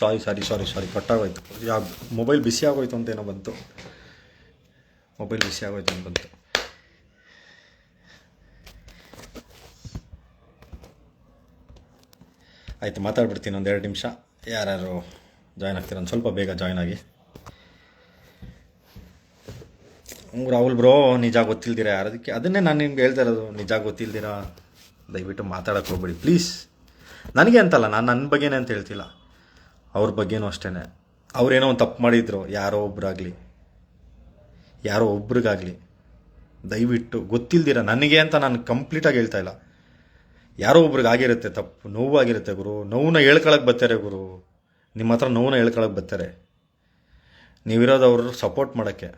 ಸಾರಿ sorry sorry ಸಾರಿ ಕಟ್ಟಾಗೋಯ್ತು. ಯಾವ mobile ಬಿಸಿ ಆಗೋಯ್ತು ಅಂತ ಏನೋ ಬಂತು. ಮೊಬೈಲ್ ಬಿಸಿ ಆಗೋಯ್ತು ಅಂತ ಬಂತು. ಆಯಿತು, ಮಾತಾಡ್ಬಿಡ್ತೀನಿ ಒಂದು ಎರಡು ನಿಮಿಷ. ಯಾರ್ಯಾರು ಜಾಯ್ನ್ ಆಗ್ತೀರ ಒಂದು ಸ್ವಲ್ಪ ಬೇಗ ಜಾಯ್ನ್ ಆಗಿ. ರಾಹುಲ್ ಬ್ರೋ ನಿಜ ಗೊತ್ತಿಲ್ದಿರ ಯಾರದಕ್ಕೆ ಅದನ್ನೇ ನಾನು ನಿಮ್ಗೆ ಹೇಳ್ತಾ ಇರೋದು. ನಿಜ ಗೊತ್ತಿಲ್ದಿರ? ದಯವಿಟ್ಟು ಮಾತಾಡೋಕ್ಕೆ ಹೋಗ್ಬೇಡಿ. ಪ್ಲೀಸ್ ನನಗೆ ಅಂತಲ್ಲ, ನಾನು ನನ್ನ ಬಗ್ಗೆನೇ ಅಂತ ಹೇಳ್ತಿಲ್ಲ. ಅವ್ರ ಬಗ್ಗೆನೂ ಅಷ್ಟೇ ಅವ್ರೇನೋ ಒಂದು ತಪ್ಪು ಮಾಡಿದ್ರು, ಯಾರೋ ಒಬ್ಬರಾಗಲಿ ಯಾರೋ ಒಬ್ರಿಗಾಗಲಿ. ದಯವಿಟ್ಟು ಗೊತ್ತಿಲ್ದಿರ ನನಗೆ ಅಂತ ನಾನು ಕಂಪ್ಲೀಟಾಗಿ ಹೇಳ್ತಾ ಇಲ್ಲ. ಯಾರೋ ಒಬ್ರಿಗೆ ಆಗಿರುತ್ತೆ ತಪ್ಪು ನೋವಾಗಿರುತ್ತೆ ಗುರು. ನೋವನ್ನ ಹೇಳ್ಕೊಳಕ್ಕೆ ಬರ್ತಾರೆ ಗುರು. ನಿಮ್ಮ ಹತ್ರ ನೋವನ್ನ ಹೇಳ್ಕೊಳಕ್ಕೆ ಬರ್ತಾರೆ. ನೀವಿರೋದು ಅವರು ಸಪೋರ್ಟ್ ಮಾಡೋಕ್ಕೆ.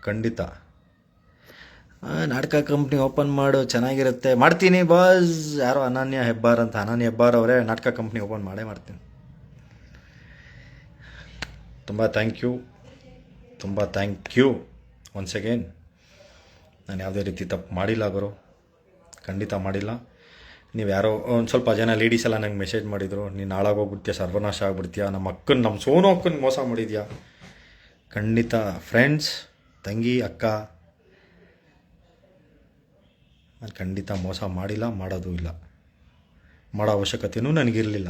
ಖಂಡಿತ. ನಾಟಕ ಕಂಪ್ನಿ ಓಪನ್ ಮಾಡು, ಚೆನ್ನಾಗಿರುತ್ತೆ. ಮಾಡ್ತೀನಿ, ಬಾಸ್. ಯಾರೋ ಅನನ್ಯ ಹೆಬ್ಬಾರ್ ಅಂತ, ಅನನ್ಯ ಹೆಬ್ಬಾರ್ ಅವರೇ ನಾಟಕ ಕಂಪ್ನಿ ಓಪನ್ ಮಾಡೇ ಮಾಡ್ತೀನಿ. ತುಂಬ ಥ್ಯಾಂಕ್ ಯು ತುಂಬ ಥ್ಯಾಂಕ್ ಯು ಒನ್ಸ್ ಅಗೇನ್ ನಾನು ಯಾವುದೇ ರೀತಿ ತಪ್ಪು ಮಾಡಿಲ್ಲ ಗುರು. ಖಂಡಿತ ಮಾಡಿಲ್ಲ. ನೀವು ಯಾರೋ, ಒಂದು ಸ್ವಲ್ಪ ಜನ ಲೇಡೀಸ್ ಎಲ್ಲ ನಂಗೆ ಮೆಸೇಜ್ ಮಾಡಿದರು. ನೀನು ಹಾಳಾಗೋಗ್ಬಿಡ್ತೀಯ, ಸರ್ವನಾಶ ಆಗಿಬಿಡ್ತೀಯಾ, ನಮ್ಮ ಅಕ್ಕನ, ನಮ್ಮ ಸೋನು ಅಕ್ಕನ ಮೋಸ ಮಾಡಿದ್ಯಾ? ಖಂಡಿತ ಫ್ರೆಂಡ್ಸ್ ತಂಗಿ, ಅಕ್ಕ ನಾನು ಖಂಡಿತ ಮೋಸ ಮಾಡಿಲ್ಲ, ಮಾಡೋದು ಇಲ್ಲ. ಮಾಡೋ ಅವಶ್ಯಕತೆಯೂ ನನಗಿರಲಿಲ್ಲ.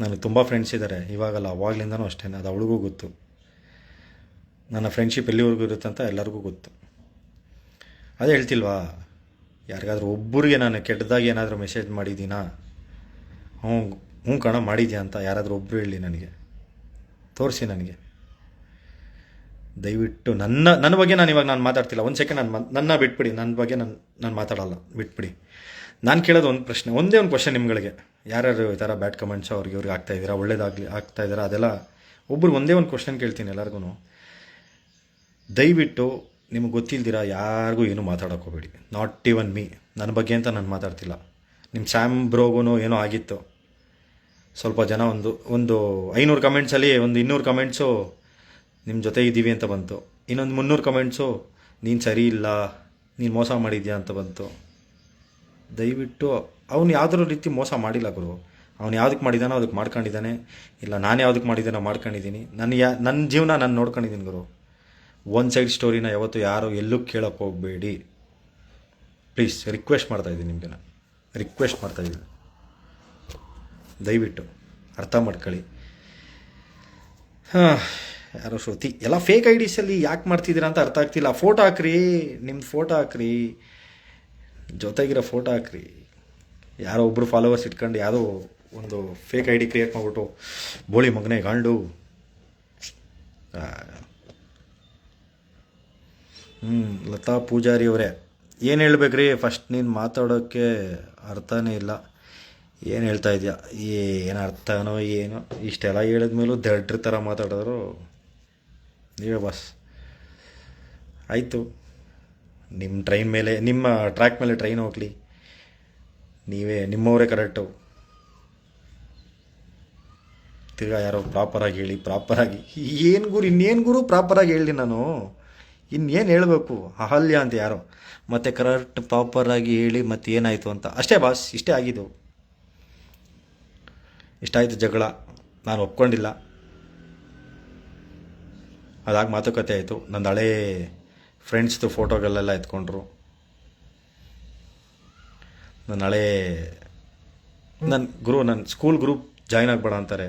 ನನಗೆ ತುಂಬ ಫ್ರೆಂಡ್ಸ್ ಇದ್ದಾರೆ ಇವಾಗಲ್ಲ, ಅವಾಗಲಿಂದನೂ ಅಷ್ಟೇ, ಅದು ಅವಳಿಗೂ ಗೊತ್ತು. ನನ್ನ ಫ್ರೆಂಡ್ಶಿಪ್ ಎಲ್ಲಿವರೆಗೂ ಇರುತ್ತೆ ಅಂತ ಎಲ್ಲರಿಗೂ ಗೊತ್ತು. ಅದೇ ಹೇಳ್ತಿಲ್ವಾ, ಯಾರಿಗಾದ್ರೂ ಒಬ್ಬರಿಗೆ ನಾನು ಕೆಟ್ಟದಾಗಿ ಏನಾದರೂ ಮೆಸೇಜ್ ಮಾಡಿದ್ದೀನಾ? ಹ್ಞೂ ಹ್ಞೂ ಕಣ, ಮಾಡಿದ್ಯಾ ಅಂತ ಯಾರಾದರೂ ಒಬ್ಬರು ಹೇಳಿ ನನಗೆ. ತೋರಿಸಿ ನನಗೆ. ದಯವಿಟ್ಟು ನನ್ನ ನನ್ನ ಬಗ್ಗೆ ನಾನು ಇವಾಗ ನಾನು ಮಾತಾಡ್ತಿಲ್ಲ. ಒಂದು ಸೆಕೆಂಡ್ ನಾನು ನನ್ನ ಬಿಟ್ಬಿಡಿ. ನನ್ನ ಬಗ್ಗೆ ನಾನು ನಾನು ಮಾತಾಡಲ್ಲ. ಬಿಟ್ಬಿಡಿ. ನಾನು ಕೇಳೋದು ಒಂದು ಪ್ರಶ್ನೆ, ಒಂದೇ ಒಂದು ಕ್ವಶನ್ ನಿಮ್ಗಳಿಗೆ. ಯಾರ್ಯಾರು ಈ ಥರ ಬ್ಯಾಡ್ ಕಮೆಂಟ್ಸ್ ಅವ್ರಿಗೆ ಇವ್ರಿಗೆ ಆಗ್ತಾ ಇದ್ದೀರಾ, ಒಳ್ಳೇದಾಗಲಿ, ಆಗ್ತಾ ಇದ್ದೀರಾ, ಅದೆಲ್ಲ ಒಬ್ಬರು ಒಂದೇ ಒಂದು ಕ್ವಶನ್ ಕೇಳ್ತೀನಿ ಎಲ್ಲರಿಗೂ ದಯವಿಟ್ಟು ನಿಮಗೆ ಗೊತ್ತಿಲ್ದಿರ, ಯಾರಿಗೂ ಏನು ಮಾತಾಡೋಕೆ ಹೋಗಬೇಡಿ. ನಾಟ್ ಈವನ್ ಮೀ ನನ್ನ ಬಗ್ಗೆ ಅಂತ ನಾನು ಮಾತಾಡ್ತಿಲ್ಲ. ನಿಮ್ಮ ಸ್ಯಾಮ್ ಬ್ರೋಗೂ ಏನೋ ಆಗಿತ್ತು. ಸ್ವಲ್ಪ ಜನ ಒಂದು ಒಂದು ಐನೂರು ಕಮೆಂಟ್ಸಲ್ಲಿ ಒಂದು ಇನ್ನೂರು ಕಮೆಂಟ್ಸು ನಿಮ್ಮ ಜೊತೆ ಇದ್ದೀವಿ ಅಂತ ಬಂತು. ಇನ್ನೊಂದು ಮುನ್ನೂರು ಕಮೆಂಟ್ಸು ನೀನು ಸರಿ ಇಲ್ಲ, ನೀನು ಮೋಸ ಮಾಡಿದ್ಯಾ ಅಂತ ಬಂತು. ದಯವಿಟ್ಟು, ಅವನು ಯಾವುದರ ರೀತಿ ಮೋಸ ಮಾಡಿಲ್ಲ ಗುರು. ಅವನು ಯಾವುದಕ್ಕೆ ಮಾಡಿದಾನೋ ಅದಕ್ಕೆ ಮಾಡ್ಕೊಂಡಿದ್ದಾನೆ. ಇಲ್ಲ, ನಾನು ಯಾವುದಕ್ಕೆ ಮಾಡಿದ್ದಾನೋ ಮಾಡ್ಕೊಂಡಿದ್ದೀನಿ. ನನ್ನ ಯಾ ನನ್ನ ಜೀವನ ನಾನು ನೋಡ್ಕೊಂಡಿದ್ದೀನಿ ಗುರು. ಒನ್ ಸೈಡ್ ಸ್ಟೋರಿನ ಯಾವತ್ತು ಯಾರು ಎಲ್ಲೂ ಕೇಳೋಕ್ಕೆ ಹೋಗಬೇಡಿ. ಪ್ಲೀಸ್ ರಿಕ್ವೆಸ್ಟ್ ಮಾಡ್ತಾಯಿದ್ದೀನಿ ನಿಮಗೆ ನಾನು ರಿಕ್ವೆಸ್ಟ್ ಮಾಡ್ತಾಯಿದ್ದೀನಿ ದಯವಿಟ್ಟು, ಅರ್ಥ ಮಾಡ್ಕೊಳ್ಳಿ. ಹಾಂ ಯಾರೋ ಶ್ರುತಿ. ಎಲ್ಲ ಫೇಕ್ ಐ ಡಿಸಲ್ಲಿ ಯಾಕೆ ಮಾಡ್ತಿದ್ದೀರಾ ಅಂತ ಅರ್ಥ ಆಗ್ತಿಲ್ಲ. ಫೋಟೋ ಹಾಕ್ರಿ, ನಿಮ್ದು ಫೋಟೋ ಹಾಕ್ರಿ. ಜೊತೆಗಿರೋ ಫೋಟೋ ಹಾಕ್ರಿ. ಯಾರೋ ಒಬ್ಬರು ಫಾಲೋವರ್ಸ್ ಇಟ್ಕೊಂಡು ಯಾವುದೋ ಒಂದು ಫೇಕ್ ಐ ಡಿ ಕ್ರಿಯೇಟ್ ಮಾಡಿಬಿಟ್ಟು ಬೋಳಿ ಮಗನೇ ಗಾಂಡು. ಹ್ಞೂ ಲತಾ ಪೂಜಾರಿ ಅವರೇ, ಏನು ಹೇಳ್ಬೇಕ್ರಿ? ಫಸ್ಟ್ ನೀನು ಮಾತಾಡೋಕ್ಕೆ ಅರ್ಥನೇ ಇಲ್ಲ. ಏನು ಹೇಳ್ತಾ ಇದೆಯಾ? ಏನು ಅರ್ಥನೋ ಏನೋ. ಇಷ್ಟೆಲ್ಲ ಹೇಳಿದ್ಮೇಲೂ ದಡ್ರ ಥರ ಮಾತಾಡೋರು. ನೀವೇ ಬಾಸ್ ಆಯಿತು. ನಿಮ್ಮ ಟ್ರೈನ್ ಮೇಲೆ, ನಿಮ್ಮ ಟ್ರ್ಯಾಕ್ ಮೇಲೆ ಟ್ರೈನ್ ಹೋಗಲಿ. ನೀವೇ, ನಿಮ್ಮವರೇ ಕರೆಕ್ಟು ತಿರ್ಗಾ ಯಾರೋ ಪ್ರಾಪರಾಗಿ ಹೇಳಿ ಪ್ರಾಪರಾಗಿ ಏನು ಗುರು, ಇನ್ನೇನು ಗುರು ಪ್ರಾಪರಾಗಿ ಹೇಳಿ ನಾನು? ಇನ್ನೇನು ಹೇಳಬೇಕು? ಅಹಲ್ಯ ಅಂತ ಯಾರೋ. ಮತ್ತೆ ಕರೆಕ್ಟ್ ಪ್ರಾಪರಾಗಿ ಹೇಳಿ ಮತ್ತೆ ಏನಾಯಿತು ಅಂತ. ಅಷ್ಟೇ ಬಾಸ್ ಇಷ್ಟೇ ಆಗಿದ್ದು. ಇಷ್ಟಾಯಿತು ಜಗಳ. ನಾನು ಒಪ್ಕೊಂಡಿಲ್ಲ. ಅದಾಗಿ ಮಾತುಕತೆ ಆಯಿತು. ನಂದು ಹಳೇ ಫ್ರೆಂಡ್ಸ್ದು ಫೋಟೋಗಳೆಲ್ಲ ಎತ್ಕೊಂಡ್ರು. ನನ್ನ ಹಳೇ ನನ್ನ ಗುರು ನನ್ನ ಸ್ಕೂಲ್ ಗ್ರೂಪ್ ಜಾಯ್ನ್ ಆಗಬೇಡ ಅಂತಾರೆ.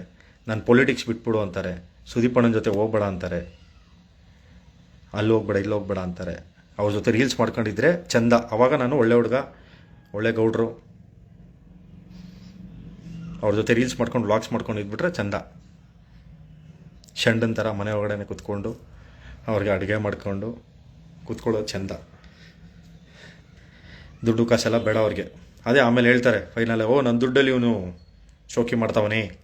ನಾನು ಪೊಲಿಟಿಕ್ಸ್ ಬಿಟ್ಬಿಡು ಅಂತಾರೆ. ಸುದೀಪಣ್ಣನ ಜೊತೆ ಹೋಗ್ಬೇಡ ಅಂತಾರೆ. ಅಲ್ಲಿ ಹೋಗ್ಬೇಡ, ಇಲ್ಲಿ ಹೋಗ್ಬೇಡ ಅಂತಾರೆ. ಅವ್ರ ಜೊತೆ ರೀಲ್ಸ್ ಮಾಡ್ಕೊಂಡಿದ್ರೆ ಚಂದ. ಅವಾಗ ನಾನು ಒಳ್ಳೆ ಹುಡುಗ, ಒಳ್ಳೆ ಗೌಡ್ರು. ಅವ್ರ ಜೊತೆ ರೀಲ್ಸ್ ಮಾಡ್ಕೊಂಡು ವ್ಲಾಗ್ಸ್ ಮಾಡ್ಕೊಂಡು ಇದ್ಬಿಟ್ರೆ ಚಂದ. ಶಂಡನ್ ಥರ ಮನೆ ಒಳಗಡೆ ಕುತ್ಕೊಂಡು ಅವ್ರಿಗೆ ಅಡುಗೆ ಮಾಡ್ಕೊಂಡು ಕುತ್ಕೊಳ್ಳೋದು ಚೆಂದ. ದುಡ್ಡು ಕಾಸೆಲ್ಲ ಬೇಡ ಅವ್ರಿಗೆ. ಅದೇ ಆಮೇಲೆ ಹೇಳ್ತಾರೆ ಫೈನಲ್ ಓ ನನ್ನ ದುಡ್ಡಲ್ಲಿ ಇವನು ಶೋಕಿ ಮಾಡ್ತಾವನೇ.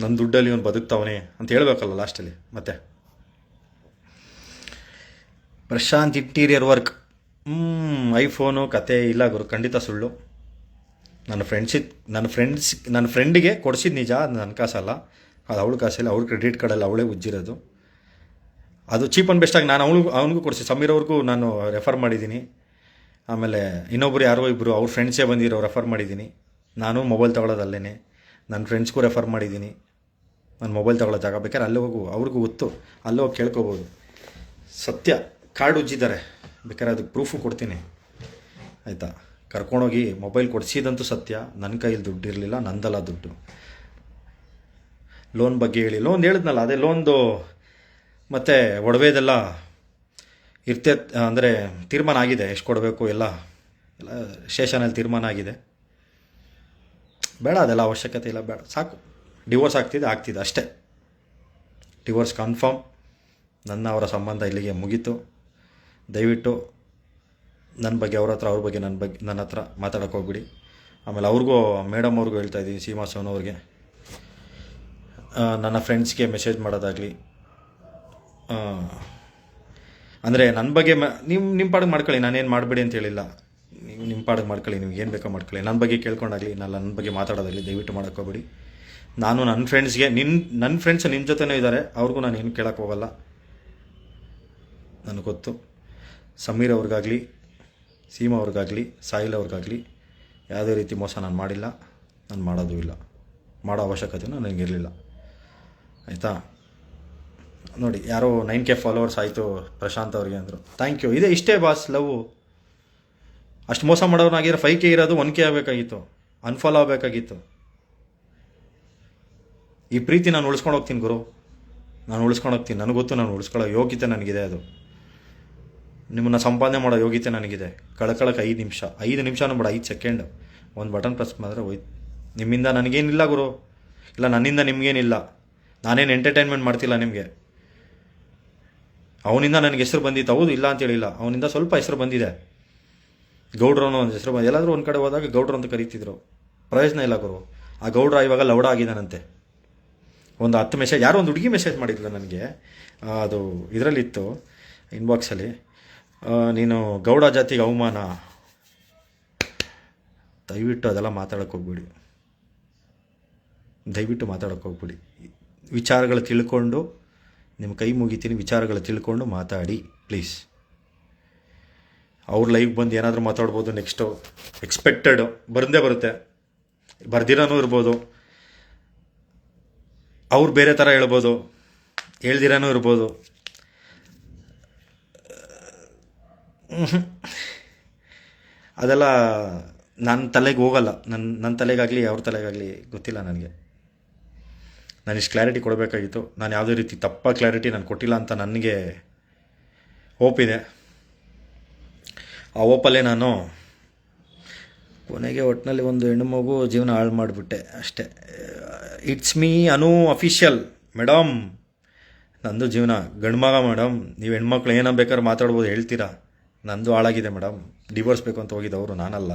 ನನ್ನ ದುಡ್ಡಲ್ಲಿ ಇವನು ಬದುಕ್ತಾವನೆ. ಅಂತ ಹೇಳಬೇಕಲ್ಲ ಲಾಸ್ಟಲ್ಲಿ ಮತ್ತೆ. ಪ್ರಶಾಂತ್ ಇಂಟೀರಿಯರ್ ವರ್ಕ್ ಐಫೋನು ಕತೆ ಇಲ್ಲ ಗುರು, ಖಂಡಿತ ಸುಳ್ಳು. ನನ್ನ ಫ್ರೆಂಡ್ಸಿ ನನ್ನ ಫ್ರೆಂಡ್ಸ್ ನನ್ನ ಫ್ರೆಂಡಿಗೆ ಕೊಡಿಸಿದ್ದು ನಿಜ ನನ್ನ ಕಾಸಲ್ಲ. ಅದು ಅವಳು ಕಾಸಲ್ಲ ಅವ್ರ ಕ್ರೆಡಿಟ್ ಕಾರ್ಡಲ್ಲಿ ಅವಳೇ ಉಜ್ಜಿರೋದು. ಅದು ಚೀಪ್ ಆ್ಯಂಡ್ ಬೆಸ್ಟಾಗಿ ನಾನು ಅವಳು ಅವನಿಗೂ ಕೊಡಿಸಿ, ಸಮೀರ್ ಅವ್ರಿಗೂ ನಾನು ರೆಫರ್ ಮಾಡಿದ್ದೀನಿ. ಆಮೇಲೆ ಇನ್ನೊಬ್ರು ಯಾರೋ ಇಬ್ಬರು ಅವ್ರ ಫ್ರೆಂಡ್ಸೇ ಬಂದಿರೋ ರೆಫರ್ ಮಾಡಿದ್ದೀನಿ. ನಾನು ಮೊಬೈಲ್ ತೊಗೊಳೋದಲ್ಲೇ ನನ್ನ ಫ್ರೆಂಡ್ಸ್ಗೂ ರೆಫರ್ ಮಾಡಿದ್ದೀನಿ. ನಾನು ಮೊಬೈಲ್ ತೊಗೊಳ್ಳೋ ಜಾಗ ಬೇಕಾದ್ರೆ ಅಲ್ಲಿ ಹೋಗು, ಅವ್ರಿಗೂ ಗೊತ್ತು, ಅಲ್ಲಿ ಹೋಗಿ ಕೇಳ್ಕೊಬೋದು. ಸತ್ಯ, ಕಾರ್ಡ್ ಉಜ್ಜಿದ್ದಾರೆ. ಬೇಕಾದ್ರೆ ಅದಕ್ಕೆ ಪ್ರೂಫು ಕೊಡ್ತೀನಿ. ಆಯಿತಾ? ಕರ್ಕೊಂಡೋಗಿ ಮೊಬೈಲ್ ಕೊಡಿಸಿದಂತೂ ಸತ್ಯ. ನನ್ನ ಕೈಯಲ್ಲಿ ದುಡ್ಡು ಇರಲಿಲ್ಲ, ನಂದಲ್ಲ ದುಡ್ಡು. ಲೋನ್ ಬಗ್ಗೆ ಹೇಳಿ. ಲೋನ್ ಹೇಳಿದ್ನಲ್ಲ, ಅದೇ ಲೋನ್ದು ಮತ್ತು ಒಡವೆದೆಲ್ಲ ಇರ್ತೆ, ಅಂದರೆ ತೀರ್ಮಾನ ಆಗಿದೆ, ಎಷ್ಟು ಕೊಡಬೇಕು ಎಲ್ಲ ಎಲ್ಲ ಶೇಷನಲ್ಲಿ ತೀರ್ಮಾನ ಆಗಿದೆ. ಬೇಡ, ಅದೆಲ್ಲ ಅವಶ್ಯಕತೆ ಇಲ್ಲ, ಬೇಡ, ಸಾಕು. ಡಿವೋರ್ಸ್ ಆಗ್ತಿದೆ ಆಗ್ತಿದೆ ಅಷ್ಟೇ. Divorce confirm. ನನ್ನ, ಅವರ ಸಂಬಂಧ ಇಲ್ಲಿಗೆ ಮುಗೀತು. ದಯವಿಟ್ಟು ನನ್ನ ಬಗ್ಗೆ, ಅವ್ರ ಹತ್ರ, ಅವ್ರ ಬಗ್ಗೆ ನನ್ನ ಬಗ್ಗೆ, ನನ್ನ ಹತ್ರ ಮಾತಾಡೋಕೆ ಹೋಗ್ಬಿಡಿ. ಆಮೇಲೆ ಅವ್ರಿಗೂ, ಮೇಡಮ್ ಅವ್ರಿಗೂ ಹೇಳ್ತಾ ಇದ್ದೀನಿ, ಸೀಮಾ ಸೋನ್ ಅವ್ರಿಗೆ. ನನ್ನ ಫ್ರೆಂಡ್ಸ್ಗೆ ಮೆಸೇಜ್ ಮಾಡೋದಾಗಲಿ. ಅಂದರೆ ನನ್ನ ಬಗ್ಗೆ ಮ ನಿಮ್ಮ ನಿಮ್ಮ ಪಾಡಿಗೆ ಮಾಡ್ಕೊಳ್ಳಿ, ನಾನೇನು ಮಾಡಬೇಡಿ ಅಂತ ಹೇಳಿಲ್ಲ. ನೀವು ನಿಮ್ಮ ಪಾಡಿಗೆ ಮಾಡ್ಕೊಳ್ಳಿ, ನಿಮ್ಗೆ ಏನು ಬೇಕೋ ಮಾಡ್ಕೊಳ್ಳಿ. ನನ್ನ ಬಗ್ಗೆ ಕೇಳ್ಕೊಂಡಾಗಲಿ ನಾನು ನನ್ನ ಬಗ್ಗೆ ಮಾತಾಡೋದಾಗಲಿ, ದಯವಿಟ್ಟು ಮಾಡೋಕ್ಕೋಗ್ಬೇಡಿ ನಾನು ನನ್ನ ಫ್ರೆಂಡ್ಸ್ಗೆ ನಿನ್ನ ನನ್ನ ಫ್ರೆಂಡ್ಸ್ ನಿಮ್ಮ ಜೊತೆನೂ ಇದ್ದಾರೆ ಅವ್ರಿಗೂ ನಾನು ಏನು ಕೇಳೋಕೆ ಹೋಗಲ್ಲ. ನನಗೆ ಗೊತ್ತು. ಸಮೀರ್ ಅವ್ರಿಗಾಗಲಿ, ಸೀಮಾ ಅವ್ರಿಗಾಗಲಿ, ಸಾಹಿಲ್ ಅವ್ರಿಗಾಗಲಿ, ಯಾವುದೇ ರೀತಿ ಮೋಸ ನಾನು ಮಾಡಿಲ್ಲ. ನಾನು ಮಾಡೋದು ಇಲ್ಲ. ಮಾಡೋ ಅವಶ್ಯಕತೆಯೂ ನನಗಿರಲಿಲ್ಲ ಆಯಿತಾ? ನೋಡಿ, ಯಾರೋ ನೈನ್ ಕೆ ಫಾಲೋವರ್ಸ್ ಆಯಿತು ಪ್ರಶಾಂತ್ ಅವ್ರಿಗೆ ಅಂದರು. ಥ್ಯಾಂಕ್ ಯು ಇದೇ ಇಷ್ಟೇ ಬಾಸ್ ಲವ್ ಅಷ್ಟು ಮೋಸ ಮಾಡೋನಾಗಿದ್ರೆ ಫೈವ್ ಕೆ ಇರೋದು ಒನ್ ಕೆ ಆಗಬೇಕಾಗಿತ್ತು. ಅನ್ಫಾಲೋ ಆಗಬೇಕಾಗಿತ್ತು. ಈ ಪ್ರೀತಿ ನಾನು ಉಳಿಸ್ಕೊಂಡು ಹೋಗ್ತೀನಿ ಗುರು. ನಾನು ಉಳಿಸ್ಕೊಂಡು ಹೋಗ್ತೀನಿ. ನನಗೆ ಗೊತ್ತು ನಾನು ಉಳಿಸ್ಕೊಳ್ಳೋ ಯೋಗ್ಯತೆ ನನಗಿದೆ ಅದು. ನಿಮ್ಮನ್ನು ಸಂಪಾದನೆ ಮಾಡೋ ಯೋಗ್ಯತೆ ನನಗಿದೆ. ಕಳ್ಕೊಳಕ್ಕೆ ಐದು ನಿಮಿಷ. ಐದು ನಿಮಿಷನೂ ಬೇಡ, ಐದು ಸೆಕೆಂಡ್ ಒಂದು ಬಟನ್ ಪ್ರೆಸ್ ಮಾಡಿದ್ರೆ ಹೋಯ್ತು. ನಿಮ್ಮಿಂದ ನನಗೇನಿಲ್ಲ ಗುರು. ಇಲ್ಲ, ನನ್ನಿಂದ ನಿಮಗೇನಿಲ್ಲ. ನಾನೇನು ಎಂಟರ್ಟೈನ್ಮೆಂಟ್ ಮಾಡ್ತಿಲ್ಲ ನಿಮಗೆ? ಅವನಿಂದ ನನಗೆ ಹೆಸರು ಬಂದಿತ್ತು. ಹೌದು, ಇಲ್ಲ ಅಂತೇಳಿಲ್ಲ ಅವನಿಂದ ಸ್ವಲ್ಪ ಹೆಸರು ಬಂದಿದೆ. ಗೌಡ್ರ ಅನ್ನೋ ಒಂದು ಹೆಸರು ಬಂದಿದೆ. ಎಲ್ಲಾದರೂ ಒಂದು ಕಡೆ ಹೋದಾಗ ಗೌಡ್ರು ಅಂತ ಕರೀತಿದ್ರು. ಪ್ರಯೋಜನ ಇಲ್ಲ ಗುರು. ಆ ಗೌಡ್ರ ಇವಾಗ ಲೌಡ ಆಗಿದ್ದಾನಂತೆ. ಒಂದು ಹತ್ತು ಮೆಸೇಜ್ ಯಾರೋ ಒಂದು ಹುಡುಗಿ ಮೆಸೇಜ್ ಮಾಡಿದ್ಲು ನನಗೆ. ಅದು ಇದರಲ್ಲಿತ್ತು ಇನ್ಬಾಕ್ಸಲ್ಲಿ ನೀನು ಗೌಡ ಜಾತಿಗೆ ಅವಮಾನ. ದಯವಿಟ್ಟು ಅದೆಲ್ಲ ಮಾತಾಡೋಕ್ಕೆ ಹೋಗ್ಬಿಡಿ. ದಯವಿಟ್ಟು ಮಾತಾಡೋಕ್ಕೆ ಹೋಗ್ಬಿಡಿ. ವಿಚಾರಗಳು ತಿಳ್ಕೊಂಡು, ನಿಮ್ಮ ಕೈ ಮುಗಿತೀನಿ ವಿಚಾರಗಳು ತಿಳ್ಕೊಂಡು ಮಾತಾಡಿ ಪ್ಲೀಸ್ ಅವ್ರ ಲೈಫ್ ಬಂದು ಏನಾದರೂ ಮಾತಾಡ್ಬೋದು ನೆಕ್ಸ್ಟು ಎಕ್ಸ್ಪೆಕ್ಟೆಡು ಬಂದೇ ಬರುತ್ತೆ. ಬರ್ದಿರೋನೂ ಇರ್ಬೋದು. ಅವ್ರು ಬೇರೆ ಥರ ಹೇಳ್ಬೋದು. ಹೇಳ್ದಿರಾನೂ ಇರ್ಬೋದು. ಅದೆಲ್ಲ ನನ್ನ ತಲೆಗೆ ಹೋಗಲ್ಲ. ನನ್ನ ನನ್ನ ತಲೆಗಾಗಲಿ, ಅವ್ರ ತಲೆಗಾಗಲಿ ಗೊತ್ತಿಲ್ಲ ನನಗೆ. ನಾನು ಕ್ಲಾರಿಟಿ ಕೊಡಬೇಕಾಗಿತ್ತು. ನಾನು ಯಾವುದೇ ರೀತಿ ತಪ್ಪ ಕ್ಲಾರಿಟಿ ನಾನು ಕೊಟ್ಟಿಲ್ಲ ಅಂತ ನನಗೆ ಓಪಿದೆ ಆ ಓಪಲ್ಲೇ ನಾನು ಕೊನೆಗೆ ಒಟ್ಟಿನಲ್ಲಿ ಒಂದು ಹೆಣ್ಣು ಮಗು ಜೀವನ ಹಾಳು ಮಾಡಿಬಿಟ್ಟೆ ಅಷ್ಟೇ. It's me Anu official madam ನಂದು ಜೀವನ ಗಂಡ್ಮಗ ಮೇಡಮ್ ನೀವು ಹೆಣ್ಮಕ್ಳು ಏನೋ ಬೇಕಾದ್ರೆ ಮಾತಾಡ್ಬೋದು, ಹೇಳ್ತೀರಾ? ನಂದು ಹಾಳಾಗಿದೆ ಮೇಡಮ್ ಡಿವೋರ್ಸ್ ಬೇಕು ಅಂತ ಹೋಗಿದ್ದವರು ನಾನಲ್ಲ.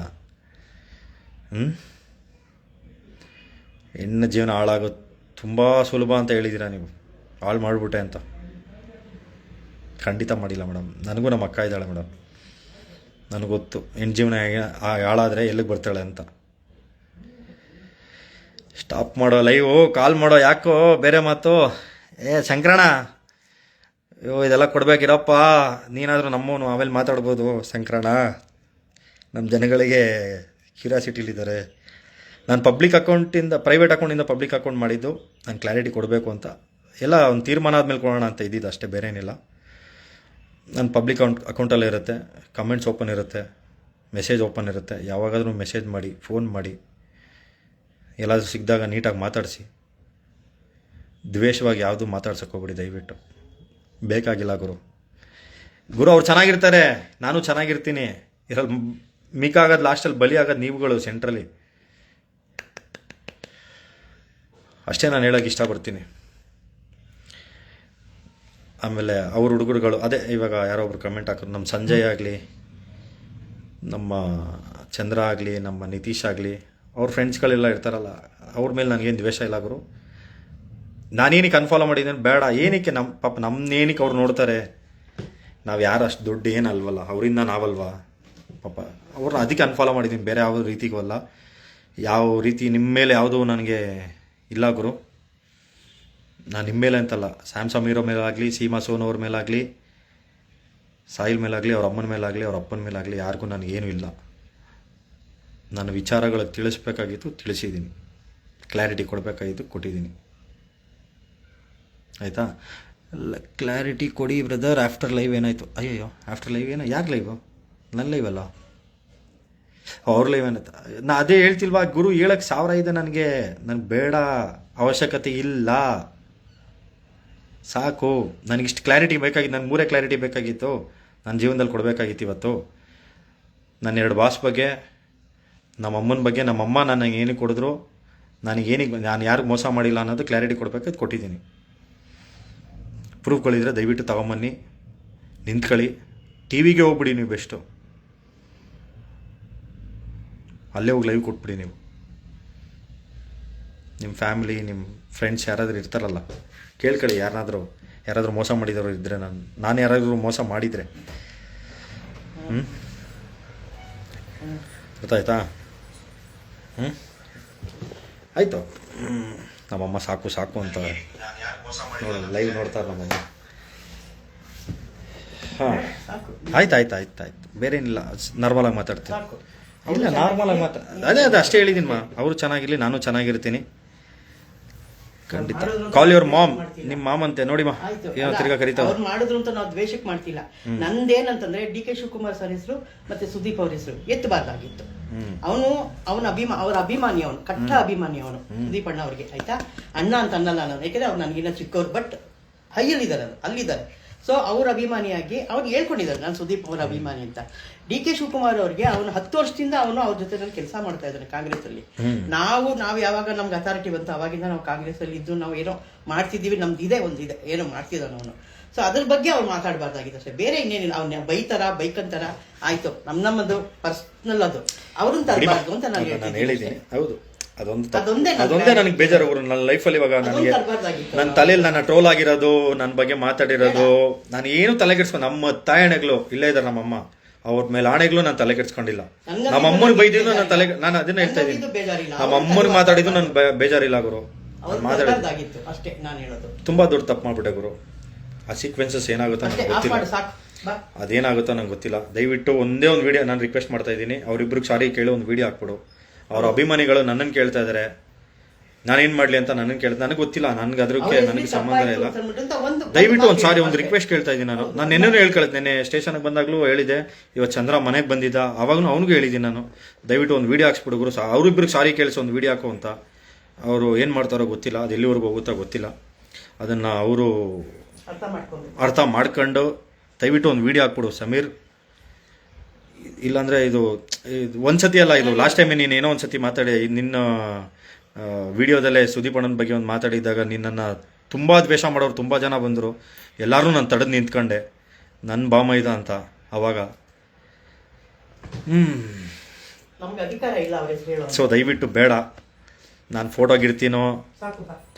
ಹ್ಞೂ ಹೆಣ್ಣು ಜೀವನ ಹಾಳಾಗೋದು ತುಂಬ ಸುಲಭ ಅಂತ ಹೇಳಿದ್ದೀರಾ ನೀವು? ಹಾಳು ಮಾಡಿಬಿಟ್ಟೆ ಅಂತ. ಖಂಡಿತ ಮಾಡಿಲ್ಲ ಮೇಡಮ್ ನನಗೂ ನಮ್ಮ ಅಕ್ಕ ಇದ್ದಾಳೆ ಮೇಡಮ್ ನನಗೆ ಗೊತ್ತು. ಹೆಣ್ಣು ಜೀವನ ಹಾಳಾದರೆ ಎಲ್ಲಿಗೆ ಬರ್ತಾಳೆ ಅಂತ. ಸ್ಟಾಪ್ ಮಾಡೋ ಲೈವು ಕಾಲ್ ಮಾಡೋ ಯಾಕೋ ಬೇರೆ ಮಾತು. ಏ ಶಂಕರಣ ಅಯ್ಯೋ, ಇದೆಲ್ಲ ಕೊಡಬೇಕಿರಪ್ಪ. ನೀನಾದರೂ ನಮ್ಮವನು ಆಮೇಲೆ ಮಾತಾಡ್ಬೋದು ಶಂಕರಣ ನಮ್ಮ ಜನಗಳಿಗೆ ಕ್ಯೂರಿಯಾಸಿಟಿಲಿದ್ದಾರೆ ನಾನು ಪಬ್ಲಿಕ್ ಅಕೌಂಟಿಂದ ಪ್ರೈವೇಟ್ ಅಕೌಂಟಿಂದ ಪಬ್ಲಿಕ್ ಅಕೌಂಟ್ ಮಾಡಿದ್ದು ನಾನು ಕ್ಲಾರಿಟಿ ಕೊಡಬೇಕು ಅಂತ. ಎಲ್ಲ ಒಂದು ತೀರ್ಮಾನ ಆದಮೇಲೆ ಕೊಡೋಣ ಅಂತ ಇದ್ದಿದ್ದು ಅಷ್ಟೇ ಬೇರೆ ಏನಿಲ್ಲ ನನ್ನ ಪಬ್ಲಿಕ್ ಅಕೌಂಟ್ ಅಕೌಂಟಲ್ಲೇ ಇರುತ್ತೆ. ಕಮೆಂಟ್ಸ್ ಓಪನ್ ಇರುತ್ತೆ. ಮೆಸೇಜ್ ಓಪನ್ ಇರುತ್ತೆ. ಯಾವಾಗಾದರೂ ಮೆಸೇಜ್ ಮಾಡಿ ಫೋನ್ ಮಾಡಿ. ಎಲ್ಲಾದರೂ ಸಿಕ್ಕಿದಾಗ ನೀಟಾಗಿ ಮಾತಾಡಿಸಿ. ದ್ವೇಷವಾಗಿ ಯಾವುದು ಮಾತಾಡ್ಸೋಕ್ಕೋಗ್ಬಿಡಿ ದಯವಿಟ್ಟು. ಬೇಕಾಗಿಲ್ಲ ಗುರು. ಗುರು ಅವ್ರು ಚೆನ್ನಾಗಿರ್ತಾರೆ. ನಾನು ಚೆನ್ನಾಗಿರ್ತೀನಿ. ಇರಲ್ಲಿ ಮಿಕ್ಕಾಗೋದು ಲಾಸ್ಟಲ್ಲಿ ಬಲಿ ಆಗೋದು ನೀವುಗಳು ಸೆಂಟ್ರಲ್ಲಿ ಅಷ್ಟೇ ನಾನು ಹೇಳೋಕ್ಕೆ ಇಷ್ಟಪಡ್ತೀನಿ. ಆಮೇಲೆ ಅವ್ರ ಹುಡುಗರುಗಳು, ಅದೇ ಇವಾಗ ಯಾರೋ ಒಬ್ರು ಕಮೆಂಟ್ ಹಾಕೋದು ನಮ್ಮ ಸಂಜಯ್ ಆಗಲಿ, ನಮ್ಮ ಚಂದ್ರ ಆಗಲಿ, ನಮ್ಮ ನಿತೀಶ್ ಆಗಲಿ, ಅವ್ರ ಫ್ರೆಂಡ್ಸ್ಗಳೆಲ್ಲ ಇರ್ತಾರಲ್ಲ, ಅವ್ರ ಮೇಲೆ ನನಗೇನು ದ್ವೇಷ ಇಲ್ಲ ಗುರು. ನಾನೇನಕ್ಕೆ ಅನ್ಫಾಲೋ ಮಾಡಿದ್ದೇನೆ ಬೇಡ, ಏನಕ್ಕೆ ನಮ್ಮ ಪಾಪ ನಮ್ಮನ್ನೇನಕ್ಕೆ ಅವ್ರು ನೋಡ್ತಾರೆ? ನಾವು ಯಾರು ಅಷ್ಟು ದುಡ್ಡು ಏನಲ್ವಲ್ಲ, ಅವರಿಂದ ನಾವಲ್ವಾ? ಪಾಪ ಅವ್ರನ್ನ ಅದಕ್ಕೆ ಅನ್ಫಾಲೋ ಮಾಡಿದ್ದೀನಿ, ಬೇರೆ ಯಾವ ರೀತಿಗೂ ಅಲ್ಲ. ಯಾವ ರೀತಿ ನಿಮ್ಮ ಮೇಲೆ ಯಾವುದೂ ನನಗೆ ಇಲ್ಲ ಗುರು. ನಾನು ನಿಮ್ಮ ಮೇಲೆ ಅಂತಲ್ಲ. ಸ್ಯಾಮ್ಸಂಗ್ ಹೀರೋ ಮೇಲಾಗಲಿ, ಸೀಮಾ ಸೋನ್ ಅವ್ರ ಮೇಲಾಗಲಿ, ಸಾಯಿಲ್ ಮೇಲಾಗಲಿ, ಅವ್ರ ಅಮ್ಮನ ಮೇಲಾಗಲಿ, ಅವ್ರ ಅಪ್ಪನ ಮೇಲಾಗಲಿ ಯಾರಿಗೂ ನನಗೇನು ಇಲ್ಲ. ನನ್ನ ವಿಚಾರಗಳು ತಿಳಿಸ್ಬೇಕಾಗಿತ್ತು ತಿಳಿಸಿದ್ದೀನಿ ಕ್ಲಾರಿಟಿ ಕೊಡಬೇಕಾಗಿತ್ತು ಕೊಟ್ಟಿದ್ದೀನಿ ಆಯಿತಾ? ಕ್ಲಾರಿಟಿ ಕೊಡಿ ಬ್ರದರ್, ಆಫ್ಟರ್ ಲೈವ್ ಏನಾಯಿತು? ಅಯ್ಯಯ್ಯೋ, ಆಫ್ಟರ್ ಲೈವ್ ಏನೋ ಯಾರು ಲೈವು? ನನ್ನ ಲೈವ್ ಅಲ್ಲ ಅವ್ರ ಲೈವ್ ನಾ ಅದೇ ಹೇಳ್ತಿಲ್ವಾ, ಗುರು ಹೇಳಕ್ಕೆ ಸಾವಿರ ಇದೆ ನನಗೆ ನನಗೆ ಬೇಡ, ಅವಶ್ಯಕತೆ ಇಲ್ಲ. ಸಾಕು, ನನಗಿಷ್ಟು ಕ್ಲಾರಿಟಿ ಬೇಕಾಗಿತ್ತು ನನಗೆ ಮೂರೇ ಕ್ಲಾರಿಟಿ ಬೇಕಾಗಿತ್ತು ನನ್ನ ಜೀವನದಲ್ಲಿ ಕೊಡಬೇಕಾಗಿತ್ತು ಇವತ್ತು. ನನ್ನ ಎರಡು ಬಾಸ್ ಬಗ್ಗೆ ನಮ್ಮ ಅಮ್ಮನ ಬಗ್ಗೆ, ನಮ್ಮಮ್ಮ ನನಗೆ ಏನಕ್ಕೆ ಕೊಡಿದ್ರು, ನನಗೆ ನಾನು ಯಾರಿಗೂ ಮೋಸ ಮಾಡಿಲ್ಲ ಅನ್ನೋದು ಕ್ಲಾರಿಟಿ ಕೊಡಬೇಕಾದ್ ಕೊಟ್ಟಿದ್ದೀನಿ. ಪ್ರೂಫ್ಗಳಿದ್ರೆ ದಯವಿಟ್ಟು ತಗೊಂಬನ್ನಿ. ನಿಂತ್ಕೊಳ್ಳಿ ಟಿ ವಿಗೆ ಹೋಗ್ಬಿಡಿ ನೀವು ಬೆಸ್ಟು ಅಲ್ಲೇ ಹೋಗಿ ಲೈವ್ ಕೊಟ್ಬಿಡಿ ನೀವು. ನಿಮ್ಮ ಫ್ಯಾಮಿಲಿ ನಿಮ್ಮ ಫ್ರೆಂಡ್ಸ್ ಯಾರಾದರೂ ಇರ್ತಾರಲ್ಲ ಕೇಳ್ಕೊಳ್ಳಿ ಯಾರನ್ನಾದರೂ ಯಾರಾದರೂ ಮೋಸ ಮಾಡಿದವರು ಇದ್ದರೆ ನಾನು ನಾನು ಯಾರಾದರೂ ಮೋಸ ಮಾಡಿದರೆ. ಹ್ಞೂ ಗೊತ್ತಾಯ್ತಾ? ಹ್ಞೂ ಆಯಿತು. ನಮ್ಮಮ್ಮ ಸಾಕು ಸಾಕು ಅಂತ ನೋಡಿ ಲೈವ್ ನೋಡ್ತಾರೆ ನಮ್ಮಮ್ಮ. ಹಾಂ. ಆಯ್ತು ಆಯ್ತು ಆಯ್ತು ಆಯ್ತು. ಬೇರೆ ಏನಿಲ್ಲ ನಾರ್ಮಲಾಗಿ ಮಾತಾಡ್ತೀನಿ. ಸಾಕು ನಾರ್ಮಲ್ ಆಗಿ ಮಾತಾ ಅದೇ ಅದೇ ಅಷ್ಟೇ ಹೇಳಿದೀನಿ ಮಾ. ಅವರು ಚೆನ್ನಾಗಿರ್ಲಿ ನಾನು ಚೆನ್ನಾಗಿರ್ತೀನಿ. ಖಂಡಿತ. ಕಾಲ್ ಯುವರ್ ಮಾಮ್ ನಿಮ್ಮ ಮಾಮ್ ಅಂತೆ. ನೋಡಿ ಮಾ. ಏನೋ ತಿರ್ಗಾ ಕರಿತಾವ ಅವ್ರು ಮಾಡಿದ್ರು ಅಂತ ನಾವು ದ್ವೇಷಕ್ಕೆ ಮಾಡ್ತಿಲ್ಲ. ನಂದೇನಂತಂದ್ರೆ ಡಿ ಕೆ ಶಿವಕುಮಾರ್ ಸರ್ ಹೆಸರು ಮತ್ತೆ ಸುದೀಪ್ ಅವ್ರ ಹೆಸರು. ಎತ್ತಬಾರ್ದಾಗಿತ್ತು. ಅವನು ಅವನ ಅಭಿಮಾ ಅವ್ರ ಅಭಿಮಾನಿ ಅವನು. ಕಟ್ಟ ಅಭಿಮಾನಿ ಅವನು ಸುದೀಪ್ ಅಣ್ಣ ಅವ್ರಿಗೆ ಆಯ್ತಾ? ಅಣ್ಣ ಅಂತ ಅನ್ನಲ್ಲ ನಾನು ಯಾಕಂದ್ರೆ ಅವ್ರು ನನಗಿನ್ನ ಚಿಕ್ಕವ್ರು ಬಟ್ ಹೈಯಲ್ಲಿದ್ದಾರೆ ಅಲ್ಲಿದ್ದಾರೆ. ಸೊ ಅವ್ರ ಅಭಿಮಾನಿಯಾಗಿ ಅವ್ರು ಹೇಳ್ಕೊಂಡಿದ್ದಾರೆ ನಾನು ಸುದೀಪ್ ಅವರ ಅಭಿಮಾನಿ ಅಂತ. ಡಿ ಕೆ ಶಿವಕುಮಾರ್ ಅವ್ರಿಗೆ ಅವನು ಹತ್ತು ವರ್ಷದಿಂದ ಅವನು ಅವ್ರ ಜೊತೆ ನಾನು ಕೆಲಸ ಮಾಡ್ತಾ ಇದ್ದಾನೆ ಕಾಂಗ್ರೆಸ್ ಅಲ್ಲಿ ನಾವು ನಾವು ಯಾವಾಗ ನಮ್ಗೆ ಅಥಾರಿಟಿ ಬಂತು ಅವಾಗಿಂದ ನಾವು ಕಾಂಗ್ರೆಸ್ ಅಲ್ಲಿ ಇದ್ದು ನಾವು ಏನೋ ಮಾಡ್ತಿದ್ದೀವಿ ನಮ್ದು ಇದೆ ಒಂದು ಇದೆ ಏನೋ ಮಾಡ್ತಿದ್ದಾನೆ ಅವನು. ಸೊ ಅದ್ರ ಬಗ್ಗೆ ಅವ್ರು ಮಾತಾಡಬಾರ್ದಾಗಿತ್ತು ಅಷ್ಟೇ. ಬೇರೆ ಇನ್ನೇನಿಲ್ಲ ಅವ್ನ ಬೈತಾರ ಬೈಕಂತಾರ ಆಯ್ತು. ನಮ್ ನಮ್ಮದು ಪರ್ಸನಲ್ ಅದು. ಅವ್ರನ್ನ ತರಬಾರ್ದು ಅಂತ ನಾನು ಹೇಳಿದ್ದೀನಿ. ಹೌದು. ಅದೊಂದು ತಪ್ಪು. ಅದೊಂದೇ ನನಗೆ ಬೇಜಾರು. ಅವರು ನನ್ನ ಲೈಫಲ್ಲಿ ಇವಾಗ ನನಗೆ ನನ್ನ ತಲೆಯಲ್ಲಿ ನನ್ನ ಟ್ರೋಲ್ ಆಗಿರೋದು ನನ್ನ ಬಗ್ಗೆ ಮಾತಾಡಿರೋದು ನಾನು ಏನು ತಲೆ ಕೆಡ್ಸ್ಕೊಂಡು ನಮ್ಮ ತಾಯಣೆಗಳು ಇಲ್ಲೇ ಇದ್ದಾರೆ ನಮ್ಮಮ್ಮ. ಅವ್ರ ಮೇಲೆ ಆಣೆಗಳು ನಾನು ತಲೆ ಕೆಡ್ಸ್ಕೊಂಡಿಲ್ಲ ನಮ್ಮ ಅಮ್ಮನ ಬೈದಿದ್ರು ಬೈದಿದ್ದು ನಾನು ತಲೆ ನಾನು ಅದನ್ನ ಹೇಳ್ತಾ ಇದ್ದೀನಿ. ನಮ್ಮ ಅಮ್ಮನ. ಮಾತಾಡಿದ್ದು ನನ್ ಬೇಜಾರಿಲ್ಲ ಗುರು. ಮಾತಾಡಿದ್ದು ಅಷ್ಟೇ ನಾನು ಹೇಳೋದು. ತುಂಬಾ ದೊಡ್ಡ ತಪ್ಪು ಮಾಡ್ಬಿಟ್ಟೆ ಗುರು. ಆ ಸೀಕ್ವೆನ್ಸಸ್ ಏನಾಗುತ್ತೋ ನನಗೆ ಗೊತ್ತಿಲ್ಲ. ಅದೇನಾಗುತ್ತೋ ನಂಗೆ ಗೊತ್ತಿಲ್ಲ. ದಯವಿಟ್ಟು ಒಂದೇ ಒಂದು ವಿಡಿಯೋ ನಾನು ರಿಕ್ವೆಸ್ಟ್ ಮಾಡ್ತಾ ಇದ್ದೀನಿ. ಅವರಿಬ್ರಿಗೆ ಸಾರಿ ಕೇಳಿ ಒಂದು ವಿಡಿಯೋ ಹಾಕ್ಬಿಡು. ಅವ್ರ ಅಭಿಮಾನಿಗಳು ನನ್ನನ್ನು ಕೇಳ್ತಾ ಇದ್ದಾರೆ ನಾನೇನ್ ಮಾಡ್ಲಿ ಅಂತ ನನ್ನ ಕೇಳ್ತಾ ನನಗೆ ಗೊತ್ತಿಲ್ಲ ನನಗೆ ಅದಕ್ಕೆ ನನಗೆ ಸಂಬಂಧ ಇಲ್ಲ. ದಯವಿಟ್ಟು ಒಂದು ಸಾರಿ ಒಂದು ರಿಕ್ವೆಸ್ಟ್ ಕೇಳ್ತಾ ಇದ್ದೀನಿ ನಾನು. ನಾನು ನೆನ್ನೆನೂ ಹೇಳ್ಕೊಳ್ತೆ ನೆನ್ನೆ ಸ್ಟೇಷನ್ಗೆ ಬಂದಾಗ್ಲೂ ಹೇಳಿದೆ ಇವತ್ತು ಚಂದ್ರ ಮನೆಗೆ ಬಂದಿದ್ದ ಅವಾಗೂ ಅವನಿಗೂ ಹೇಳಿದ್ದೀನಿ ನಾನು. ದಯವಿಟ್ಟು ಒಂದು ವೀಡಿಯೋ ಹಾಕ್ಸ್ಬಿಡು ಗುರು ಅವ್ರಿಬ್ರಿಗೆ ಸಾರಿ ಕೇಳಿಸಿ ಒಂದು ವಿಡಿಯೋ ಹಾಕು ಅಂತ. ಅವರು ಏನು ಮಾಡ್ತಾರೋ ಗೊತ್ತಿಲ್ಲ ಅದು ಎಲ್ಲಿವರೆಗೂ ಹೋಗುತ್ತಾ ಗೊತ್ತಿಲ್ಲ. ಅದನ್ನು ಅವರು ಅರ್ಥ ಮಾಡ್ಕೊಂಡು ದಯವಿಟ್ಟು ಒಂದು ವೀಡಿಯೋ ಹಾಕ್ಬಿಡು ಸಮೀರ್. ಇಲ್ಲಾಂದ್ರೆ ಇದು ಇದು ಒಂದ್ಸತಿ ಅಲ್ಲ ಇದು ಲಾಸ್ಟ್ ಟೈಮ್ ನೀನು ಏನೋ ಒಂದ್ಸತಿ ಮಾತಾಡಿ ನಿನ್ನ ವಿಡಿಯೋದಲ್ಲೇ ಸುದೀಪ್ ಅಣ್ಣನ ಬಗ್ಗೆ ಒಂದು ಮಾತಾಡಿದಾಗ ನಿನ್ನನ್ನು ತುಂಬ ದ್ವೇಷ ಮಾಡೋರು ತುಂಬ ಜನ ಬಂದರು. ಎಲ್ಲರೂ ನಾನು ತಡೆದು ನಿಂತ್ಕೊಂಡೆ. ನನ್ನ ಬಾಮೈದ ಅಂತ ಅವಾಗ. ಹ್ಞೂ ಸೊ ದಯವಿಟ್ಟು ಬೇಡ. ನಾನು ಫೋಟೋಗೆ ಇರ್ತೀನೋ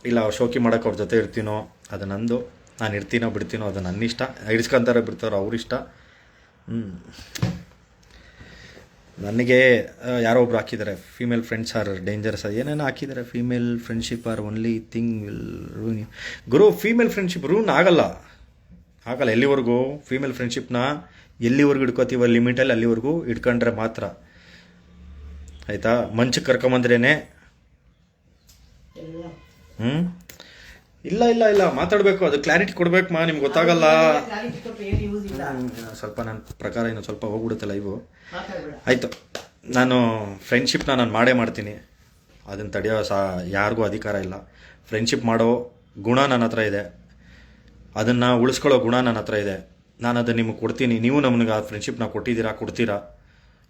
ಇಲ್ಲ ಶೋಕಿ ಮಾಡೋಕೆ ಅವ್ರ ಜೊತೆ ಇರ್ತೀನೋ ಅದು ನಂದು. ನಾನು ಇರ್ತೀನೋ ಬಿಡ್ತೀನೋ ಅದು ನನ್ನ ಇಷ್ಟ ಇಡ್ಸ್ಕೊಂತಾರೆ ಬಿಡ್ತಾರೋ ಅವ್ರ ಇಷ್ಟ ಹ್ಞೂ ನನಗೆ ಯಾರೋ ಒಬ್ರು ಹಾಕಿದ್ದಾರೆ. ಫೀಮೇಲ್ ಫ್ರೆಂಡ್ಸ್ ಆರ್ ಡೇಂಜರಸ್ ಏನೇನು ಹಾಕಿದ್ದಾರೆ. Female friendship are only thing will ruin Guru female friendship ruin ಆಗಲ್ಲ. ಆಗಲ್ಲ. ಎಲ್ಲಿವರೆಗೂ? ಫೀಮೇಲ್ ಫ್ರೆಂಡ್ಶಿಪ್ನ ಎಲ್ಲಿವರೆಗೂ ಇಟ್ಕೋತೀವ ಲಿಮಿಟಲ್ಲಿ ಅಲ್ಲಿವರೆಗೂ ಇಟ್ಕೊಂಡ್ರೆ ಮಾತ್ರ. ಆಯಿತಾ? ಮಂಚಕ್ಕೆ ಕರ್ಕೊಂಬಂದ್ರೇ ಹ್ಞೂ ಇಲ್ಲ ಇಲ್ಲ ಇಲ್ಲ, ಮಾತಾಡಬೇಕು, ಅದು ಕ್ಲಾರಿಟಿ ಕೊಡ್ಬೇಕು ಮಾ ನಿಮ್ಗೆ ಗೊತ್ತಾಗಲ್ಲ. ಸ್ವಲ್ಪ ನನ್ನ ಪ್ರಕಾರ ಇನ್ನು ಸ್ವಲ್ಪ ಹೋಗ್ಬಿಡುತ್ತೆ ಲೈವು ಆಯಿತು. ನಾನು ಫ್ರೆಂಡ್ಶಿಪ್ನ ನಾನು ಮಾಡೇ ಮಾಡ್ತೀನಿ. ಅದನ್ನು ತಡೆಯೋ ಸಹ ಯಾರಿಗೂ ಅಧಿಕಾರ ಇಲ್ಲ. ಫ್ರೆಂಡ್ಶಿಪ್ ಮಾಡೋ ಗುಣ ನನ್ನ ಹತ್ರ ಇದೆ. ಅದನ್ನು ಉಳಿಸ್ಕೊಳ್ಳೋ ಗುಣ ನನ್ನ ಹತ್ರ ಇದೆ. ನಾನು ಅದನ್ನು ನಿಮಗೆ ಕೊಡ್ತೀನಿ. ನೀವು ನಮ್ಗೆ ಆ ಫ್ರೆಂಡ್ಶಿಪ್ನ ಕೊಟ್ಟಿದ್ದೀರಾ, ಕೊಡ್ತೀರಾ?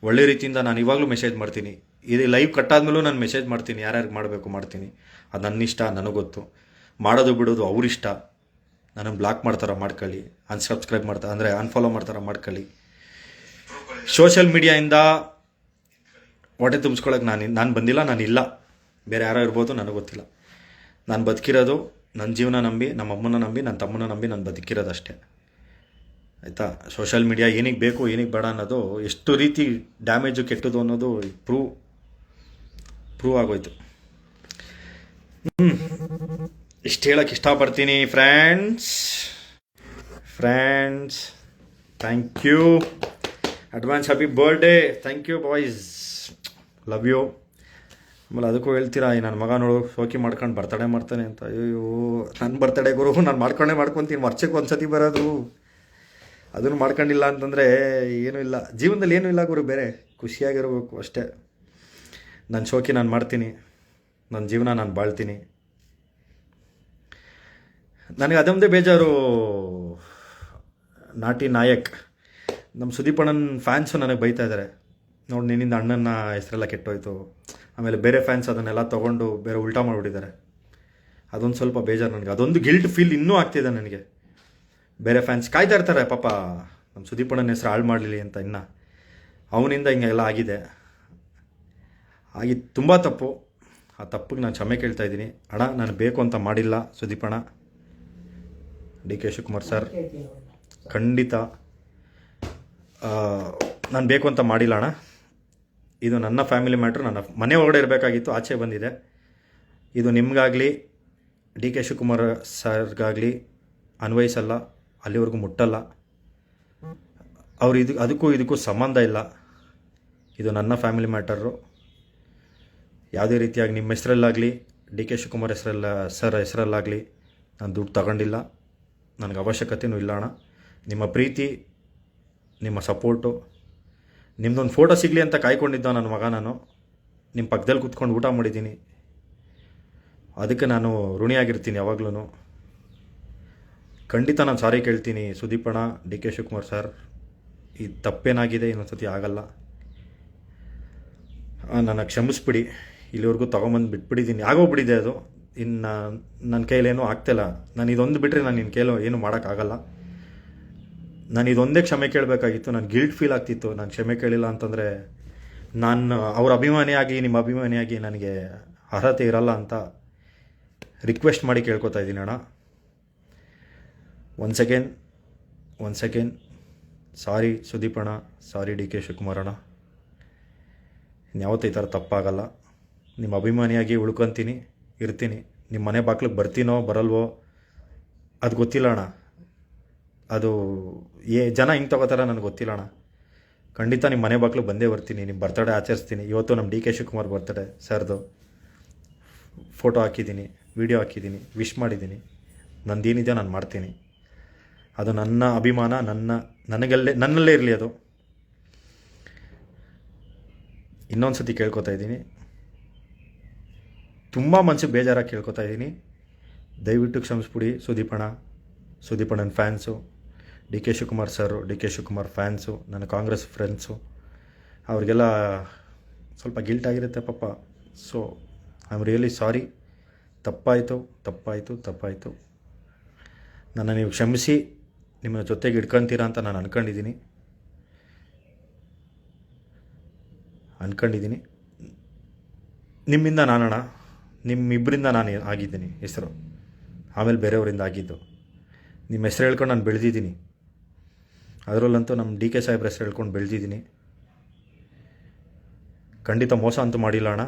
ಒಳ್ಳೆ ರೀತಿಯಿಂದ ನಾನು ಇವಾಗಲೂ ಮೆಸೇಜ್ ಮಾಡ್ತೀನಿ. ಇದು ಲೈವ್ ಕಟ್ಟಾದ್ಮೇಲೂ ನಾನು ಮೆಸೇಜ್ ಮಾಡ್ತೀನಿ. ಯಾರ್ಯಾರಿಗೆ ಮಾಡಬೇಕು ಮಾಡ್ತೀನಿ. ಅದು ನನ್ನ ಇಷ್ಟ, ನನಗೆ ಗೊತ್ತು. ಮಾಡೋದು ಬಿಡೋದು ಅವರಿಷ್ಟ. ನನಗೆ ಬ್ಲಾಕ್ ಮಾಡ್ತಾರ ಮಾಡ್ಕೊಳ್ಳಿ. ಅನ್ಸಬ್ಸ್ಕ್ರೈಬ್ ಮಾಡ್ತಾರೆ ಅಂದರೆ ಅನ್ಫಾಲೋ ಮಾಡ್ತಾರ ಮಾಡ್ಕೊಳ್ಳಿ. ಸೋಷಿಯಲ್ ಮೀಡಿಯಾಯಿಂದ ಹೊಟ್ಟೆ ತುಂಬಿಸ್ಕೊಳಕ್ಕೆ ನಾನು ನಾನು ಬಂದಿಲ್ಲ, ನಾನು ಇಲ್ಲ. ಬೇರೆ ಯಾರೋ ಇರ್ಬೋದು, ನನಗೆ ಗೊತ್ತಿಲ್ಲ. ನಾನು ಬದುಕಿರೋದು ನನ್ನ ಜೀವನ ನಂಬಿ ನಮ್ಮ ಅಮ್ಮನ ನಂಬಿ ನನ್ನ ತಮ್ಮನ ನಂಬಿ ನಾನು ಬದುಕಿರೋದು ಅಷ್ಟೇ. ಆಯಿತಾ? ಸೋಷಿಯಲ್ ಮೀಡಿಯಾ ಏನಿಗೆ ಬೇಕು, ಏನಿಗೆ ಬೇಡ ಅನ್ನೋದು ಎಷ್ಟು ರೀತಿ ಡ್ಯಾಮೇಜು ಕೆಟ್ಟದು ಅನ್ನೋದು ಪ್ರೂವ್ ಪ್ರೂವ್ ಆಗೋಯ್ತು. ಇಷ್ಟು ಹೇಳಕ್ಕೆ ಇಷ್ಟಪಡ್ತೀನಿ friends friends thank you advance happy birthday thank you boys love you ಆಮೇಲೆ ಅದಕ್ಕೂ ಹೇಳ್ತೀರಾ, ಈ ನನ್ನ ಮಗ ನೋಡು, ಶೋಕಿ ಮಾಡ್ಕೊಂಡು ಬರ್ತಡೇ ಮಾಡ್ತಾನೆ ಅಂತ. ಅಯ್ಯೋ ನನ್ನ ಬರ್ತಡೇ ಗುರು, ನಾನು ಮಾಡ್ಕೊಂಡೇ ಮಾಡ್ಕೊತೀನಿ, ವರ್ಷಕ್ಕೆ ಒಂದು ಸತಿ ಬರೋದು. ಅದನ್ನು ಮಾಡ್ಕೊಂಡಿಲ್ಲ ಅಂತಂದರೆ ಏನೂ ಇಲ್ಲ. ಜೀವನದಲ್ಲಿ ಏನೂ ಇಲ್ಲ ಗುರು, ಬೇರೆ. ಖುಷಿಯಾಗಿರಬೇಕು ಅಷ್ಟೇ. ನನ್ನ ಶೋಕಿ ನಾನು ಮಾಡ್ತೀನಿ. ನನ್ನ ಜೀವನ ನಾನು ಬಾಳ್ತೀನಿ. ನನಗೆ ಅದೊಂದೇ ಬೇಜಾರು. ನಾಟಿ ನಾಯಕ್. ನಮ್ಮ ಸುದೀಪ್ ಅಣ್ಣನ ಫ್ಯಾನ್ಸು ನನಗೆ ಬೈತಾ ಇದ್ದಾರೆ ನೋಡಿ ನಿನ್ನಿಂದ ಅಣ್ಣನ ಹೆಸರೆಲ್ಲ ಕೆಟ್ಟೋಯ್ತು. ಆಮೇಲೆ ಬೇರೆ ಫ್ಯಾನ್ಸ್ ಅದನ್ನೆಲ್ಲ ತೊಗೊಂಡು ಬೇರೆ ಉಲ್ಟಾ ಮಾಡಿಬಿಟ್ಟಿದ್ದಾರೆ. ಅದೊಂದು ಸ್ವಲ್ಪ ಬೇಜಾರು ನನಗೆ. ಅದೊಂದು ಗಿಲ್ಟ್ ಫೀಲ್ ಇನ್ನೂ ಆಗ್ತಿದೆ ನನಗೆ. ಬೇರೆ ಫ್ಯಾನ್ಸ್ ಕಾಯ್ತಾ ಇರ್ತಾರೆ, ಪಾಪ ನಮ್ಮ ಸುದೀಪ್ ಅಣ್ಣನ ಹೆಸರು ಹಾಳು ಮಾಡಲಿ ಅಂತ ಇನ್ನು. ಅವನಿಂದ ಹಿಂಗೆಲ್ಲ ಆಗಿದೆ. ಆಗಿ ತುಂಬ ತಪ್ಪು. ಆ ತಪ್ಪಿಗೆ ನಾನು ಕ್ಷಮೆ ಕೇಳ್ತಾ ಇದ್ದೀನಿ. ಅಣ್ಣ, ನಾನು ಬೇಕು ಅಂತ ಮಾಡಿಲ್ಲ ಸುದೀಪ್ ಅಣ್ಣ ಡಿ ಕೆ ಶಿವಕುಮಾರ್ ಸರ್, ಖಂಡಿತ ನಾನು ಬೇಕು ಅಂತ ಮಾಡಿಲ್ಲ ಅಣ್ಣ. ಇದು ನನ್ನ ಫ್ಯಾಮಿಲಿ ಮ್ಯಾಟ್ರ್, ನನ್ನ ಮನೆ ಒಳಗಡೆ ಇರಬೇಕಾಗಿತ್ತು, ಆಚೆ ಬಂದಿದೆ. ಇದು ನಿಮಗಾಗಲಿ, ಡಿ ಕೆ ಶಿವಕುಮಾರ್ ಸರ್ಗಾಗಲಿ ಅನ್ವಯಿಸಲ್ಲ, ಅಲ್ಲಿವರೆಗೂ ಮುಟ್ಟಲ್ಲ. ಅವ್ರು ಇದು, ಅದಕ್ಕೂ ಇದಕ್ಕೂ ಸಂಬಂಧ ಇಲ್ಲ. ಇದು ನನ್ನ ಫ್ಯಾಮಿಲಿ ಮ್ಯಾಟರು. ಯಾವುದೇ ರೀತಿಯಾಗಿ ನಿಮ್ಮ ಹೆಸರಲ್ಲಾಗಲಿ, ಡಿ ಕೆ ಶಿವಕುಮಾರ್ ಹೆಸರಲ್ಲ, ಸರ್ ಹೆಸರಲ್ಲಾಗಲಿ, ನಾನು ದುಡ್ಡು ತಗೊಂಡಿಲ್ಲ. ನನಗೆ ಅವಶ್ಯಕತೆಯೂ ಇಲ್ಲ ಅಣ್ಣ. ನಿಮ್ಮ ಪ್ರೀತಿ, ನಿಮ್ಮ ಸಪೋರ್ಟು ನಿಮ್ಮದೊಂದು ಫೋಟೋ ಸಿಗಲಿ ಅಂತ ಕಾಯ್ಕೊಂಡಿದ್ದ ನನ್ನ ಮಗ ನಾನು. ನಿಮ್ಮ ಪಕ್ಕದಲ್ಲಿ ಕೂತ್ಕೊಂಡು ಊಟ ಮಾಡಿದ್ದೀನಿ. ಅದಕ್ಕೆ ನಾನು ಋಣಿಯಾಗಿರ್ತೀನಿ ಯಾವಾಗ್ಲೂ ಖಂಡಿತ ನಾನು ಸಾರಿ ಕೇಳ್ತೀನಿ ಸುದೀಪಣ್ಣ ಡಿ ಕೆ ಶಿವಕುಮಾರ್ ಸರ್ ಈ ತಪ್ಪೇನಾಗಿದೆ ಇನ್ನೊಂದು ಸತಿ ಆಗಲ್ಲ ನನ್ನ ಕ್ಷಮಿಸ್ಬಿಡಿ. ಇಲ್ಲಿವರೆಗೂ ತೊಗೊಂಬಂದು ಬಿಟ್ಬಿಟ್ಟಿದ್ದೀನಿ. ಆಗೋಗ್ಬಿಟ್ಟಿದೆ ಅದು. ಇನ್ನು ನನ್ನ ಕೈಲೇನೂ ಆಗ್ತಿಲ್ಲ. ನಾನು ಇದೊಂದು ಬಿಟ್ಟರೆ ನಾನು ನಿನ್ನ ಕೈಲೋ ಏನು ಮಾಡೋಕ್ಕಾಗಲ್ಲ ನಾನು ಇದೊಂದೇ ಕ್ಷಮೆ ಕೇಳಬೇಕಾಗಿತ್ತು. ನಾನು ಗಿಲ್ಟ್ ಫೀಲ್ ಆಗ್ತಿತ್ತು. ನಾನು ಕ್ಷಮೆ ಕೇಳಿಲ್ಲ ಅಂತಂದರೆ ನಾನು ಅವ್ರ ಅಭಿಮಾನಿಯಾಗಿ, ನಿಮ್ಮ ಅಭಿಮಾನಿಯಾಗಿ ನನಗೆ ಅರ್ಹತೆ ಇರಲ್ಲ ಅಂತ ರಿಕ್ವೆಸ್ಟ್ ಮಾಡಿ ಕೇಳ್ಕೊತಾ ಇದ್ದೀನಿ ಅಣ್ಣ. One second one second sorry Sudeep ಅಣ್ಣ ಸಾರಿ ಡಿ ಕೆ ಶಿವಕುಮಾರ್ ಅಣ್ಣ. ಇನ್ಯಾವತ್ತೂ ಈ ಥರ ತಪ್ಪಾಗಲ್ಲ. ನಿಮ್ಮ ಅಭಿಮಾನಿಯಾಗಿ ಉಳ್ಕೊತೀನಿ. ಇರ್ತೀನಿ. ನಿಮ್ಮ ಮನೆ ಬಾಗ್ಲಿಗೆ ಬರ್ತೀನೋ, ಬರಲ್ವೋ? ಅದು ಗೊತ್ತಿಲ್ಲ ಅಣ್ಣ. ಅದು ಏ, ಜನ ಹಿಂಗೆ ತಗೋತಾರ ನನಗೆ ಗೊತ್ತಿಲ್ಲ ಅಣ್ಣ. ಖಂಡಿತ ನಿಮ್ಮ ಮನೆ ಬಾಗ್ಲಿಗೆ ಬಂದೇ ಬರ್ತೀನಿ. ನಿಮ್ಮ ಬರ್ತಡೇ ಆಚರಿಸ್ತೀನಿ. ಇವತ್ತು ನಮ್ಮ ಡಿ ಕೆ ಶಿವಕುಮಾರ್ ಬರ್ತಡೇ ಸರ್ದು. ಫೋಟೋ ಹಾಕಿದ್ದೀನಿ, ವಿಡಿಯೋ ಹಾಕಿದ್ದೀನಿ, ವಿಶ್ ಮಾಡಿದ್ದೀನಿ. ನಂದೇನಿದೆ ನಾನು ಮಾಡ್ತೀನಿ. ಅದು ನನ್ನ ಅಭಿಮಾನ, ನನ್ನ, ನನಗಲ್ಲೇ, ನನ್ನಲ್ಲೇ ಇರಲಿ ಅದು. ಇನ್ನೊಂದು ಸತಿ ಕೇಳ್ಕೊತಾ ಇದ್ದೀನಿ. ತುಂಬ ಮನ್ಸಿಗೆ ಬೇಜಾರಾಗಿ ಕೇಳ್ಕೊತಾ ಇದ್ದೀನಿ ದಯವಿಟ್ಟು ಕ್ಷಮಿಸ್ಬಿಡಿ, ಸುದೀಪಣ್ಣ. ಸುದೀಪಣ್ಣನ fans. D K Shivakumar sir, D K Shivakumar fans, ನನ್ನ ಕಾಂಗ್ರೆಸ್ ಫ್ರೆಂಡ್ಸು. ಅವ್ರಿಗೆಲ್ಲ ಸ್ವಲ್ಪ ಗಿಲ್ಟ್ ಆಗಿರುತ್ತೆ ಪಾಪ. So I am really sorry ತಪ್ಪಾಯಿತು ತಪ್ಪಾಯಿತು ತಪ್ಪಾಯಿತು. ನನ್ನ ನೀವು ಕ್ಷಮಿಸಿ ನಿಮ್ಮ ಜೊತೆಗೆ ಇಟ್ಕೊತೀರಾ ಅಂತ ನಾನು ಅನ್ಕೊಂಡಿದ್ದೀನಿ ಅನ್ಕೊಂಡಿದ್ದೀನಿ ನಿಮ್ಮಿಂದ ನಾನಣ್ಣ ನಿಮ್ಮಿಬ್ಬರಿಂದ ನಾನು ಆಗಿದ್ದೀನಿ ಹೆಸರು. ಆಮೇಲೆ ಬೇರೆಯವರಿಂದ ಆಗಿದ್ದು. ನಿಮ್ಮ ಹೆಸರು ಹೇಳ್ಕೊಂಡು ನಾನು ಬೆಳೆದಿದ್ದೀನಿ. ಅದರಲ್ಲಂತೂ ನಮ್ಮ ಡಿ ಕೆ ಸಾಹೇಬ್ರ ಹೆಸರು ಹೇಳ್ಕೊಂಡು ಬೆಳೆದಿದ್ದೀನಿ. ಖಂಡಿತ ಮೋಸ ಅಂತೂ ಮಾಡಿಲ್ಲ ಅಣ್ಣ.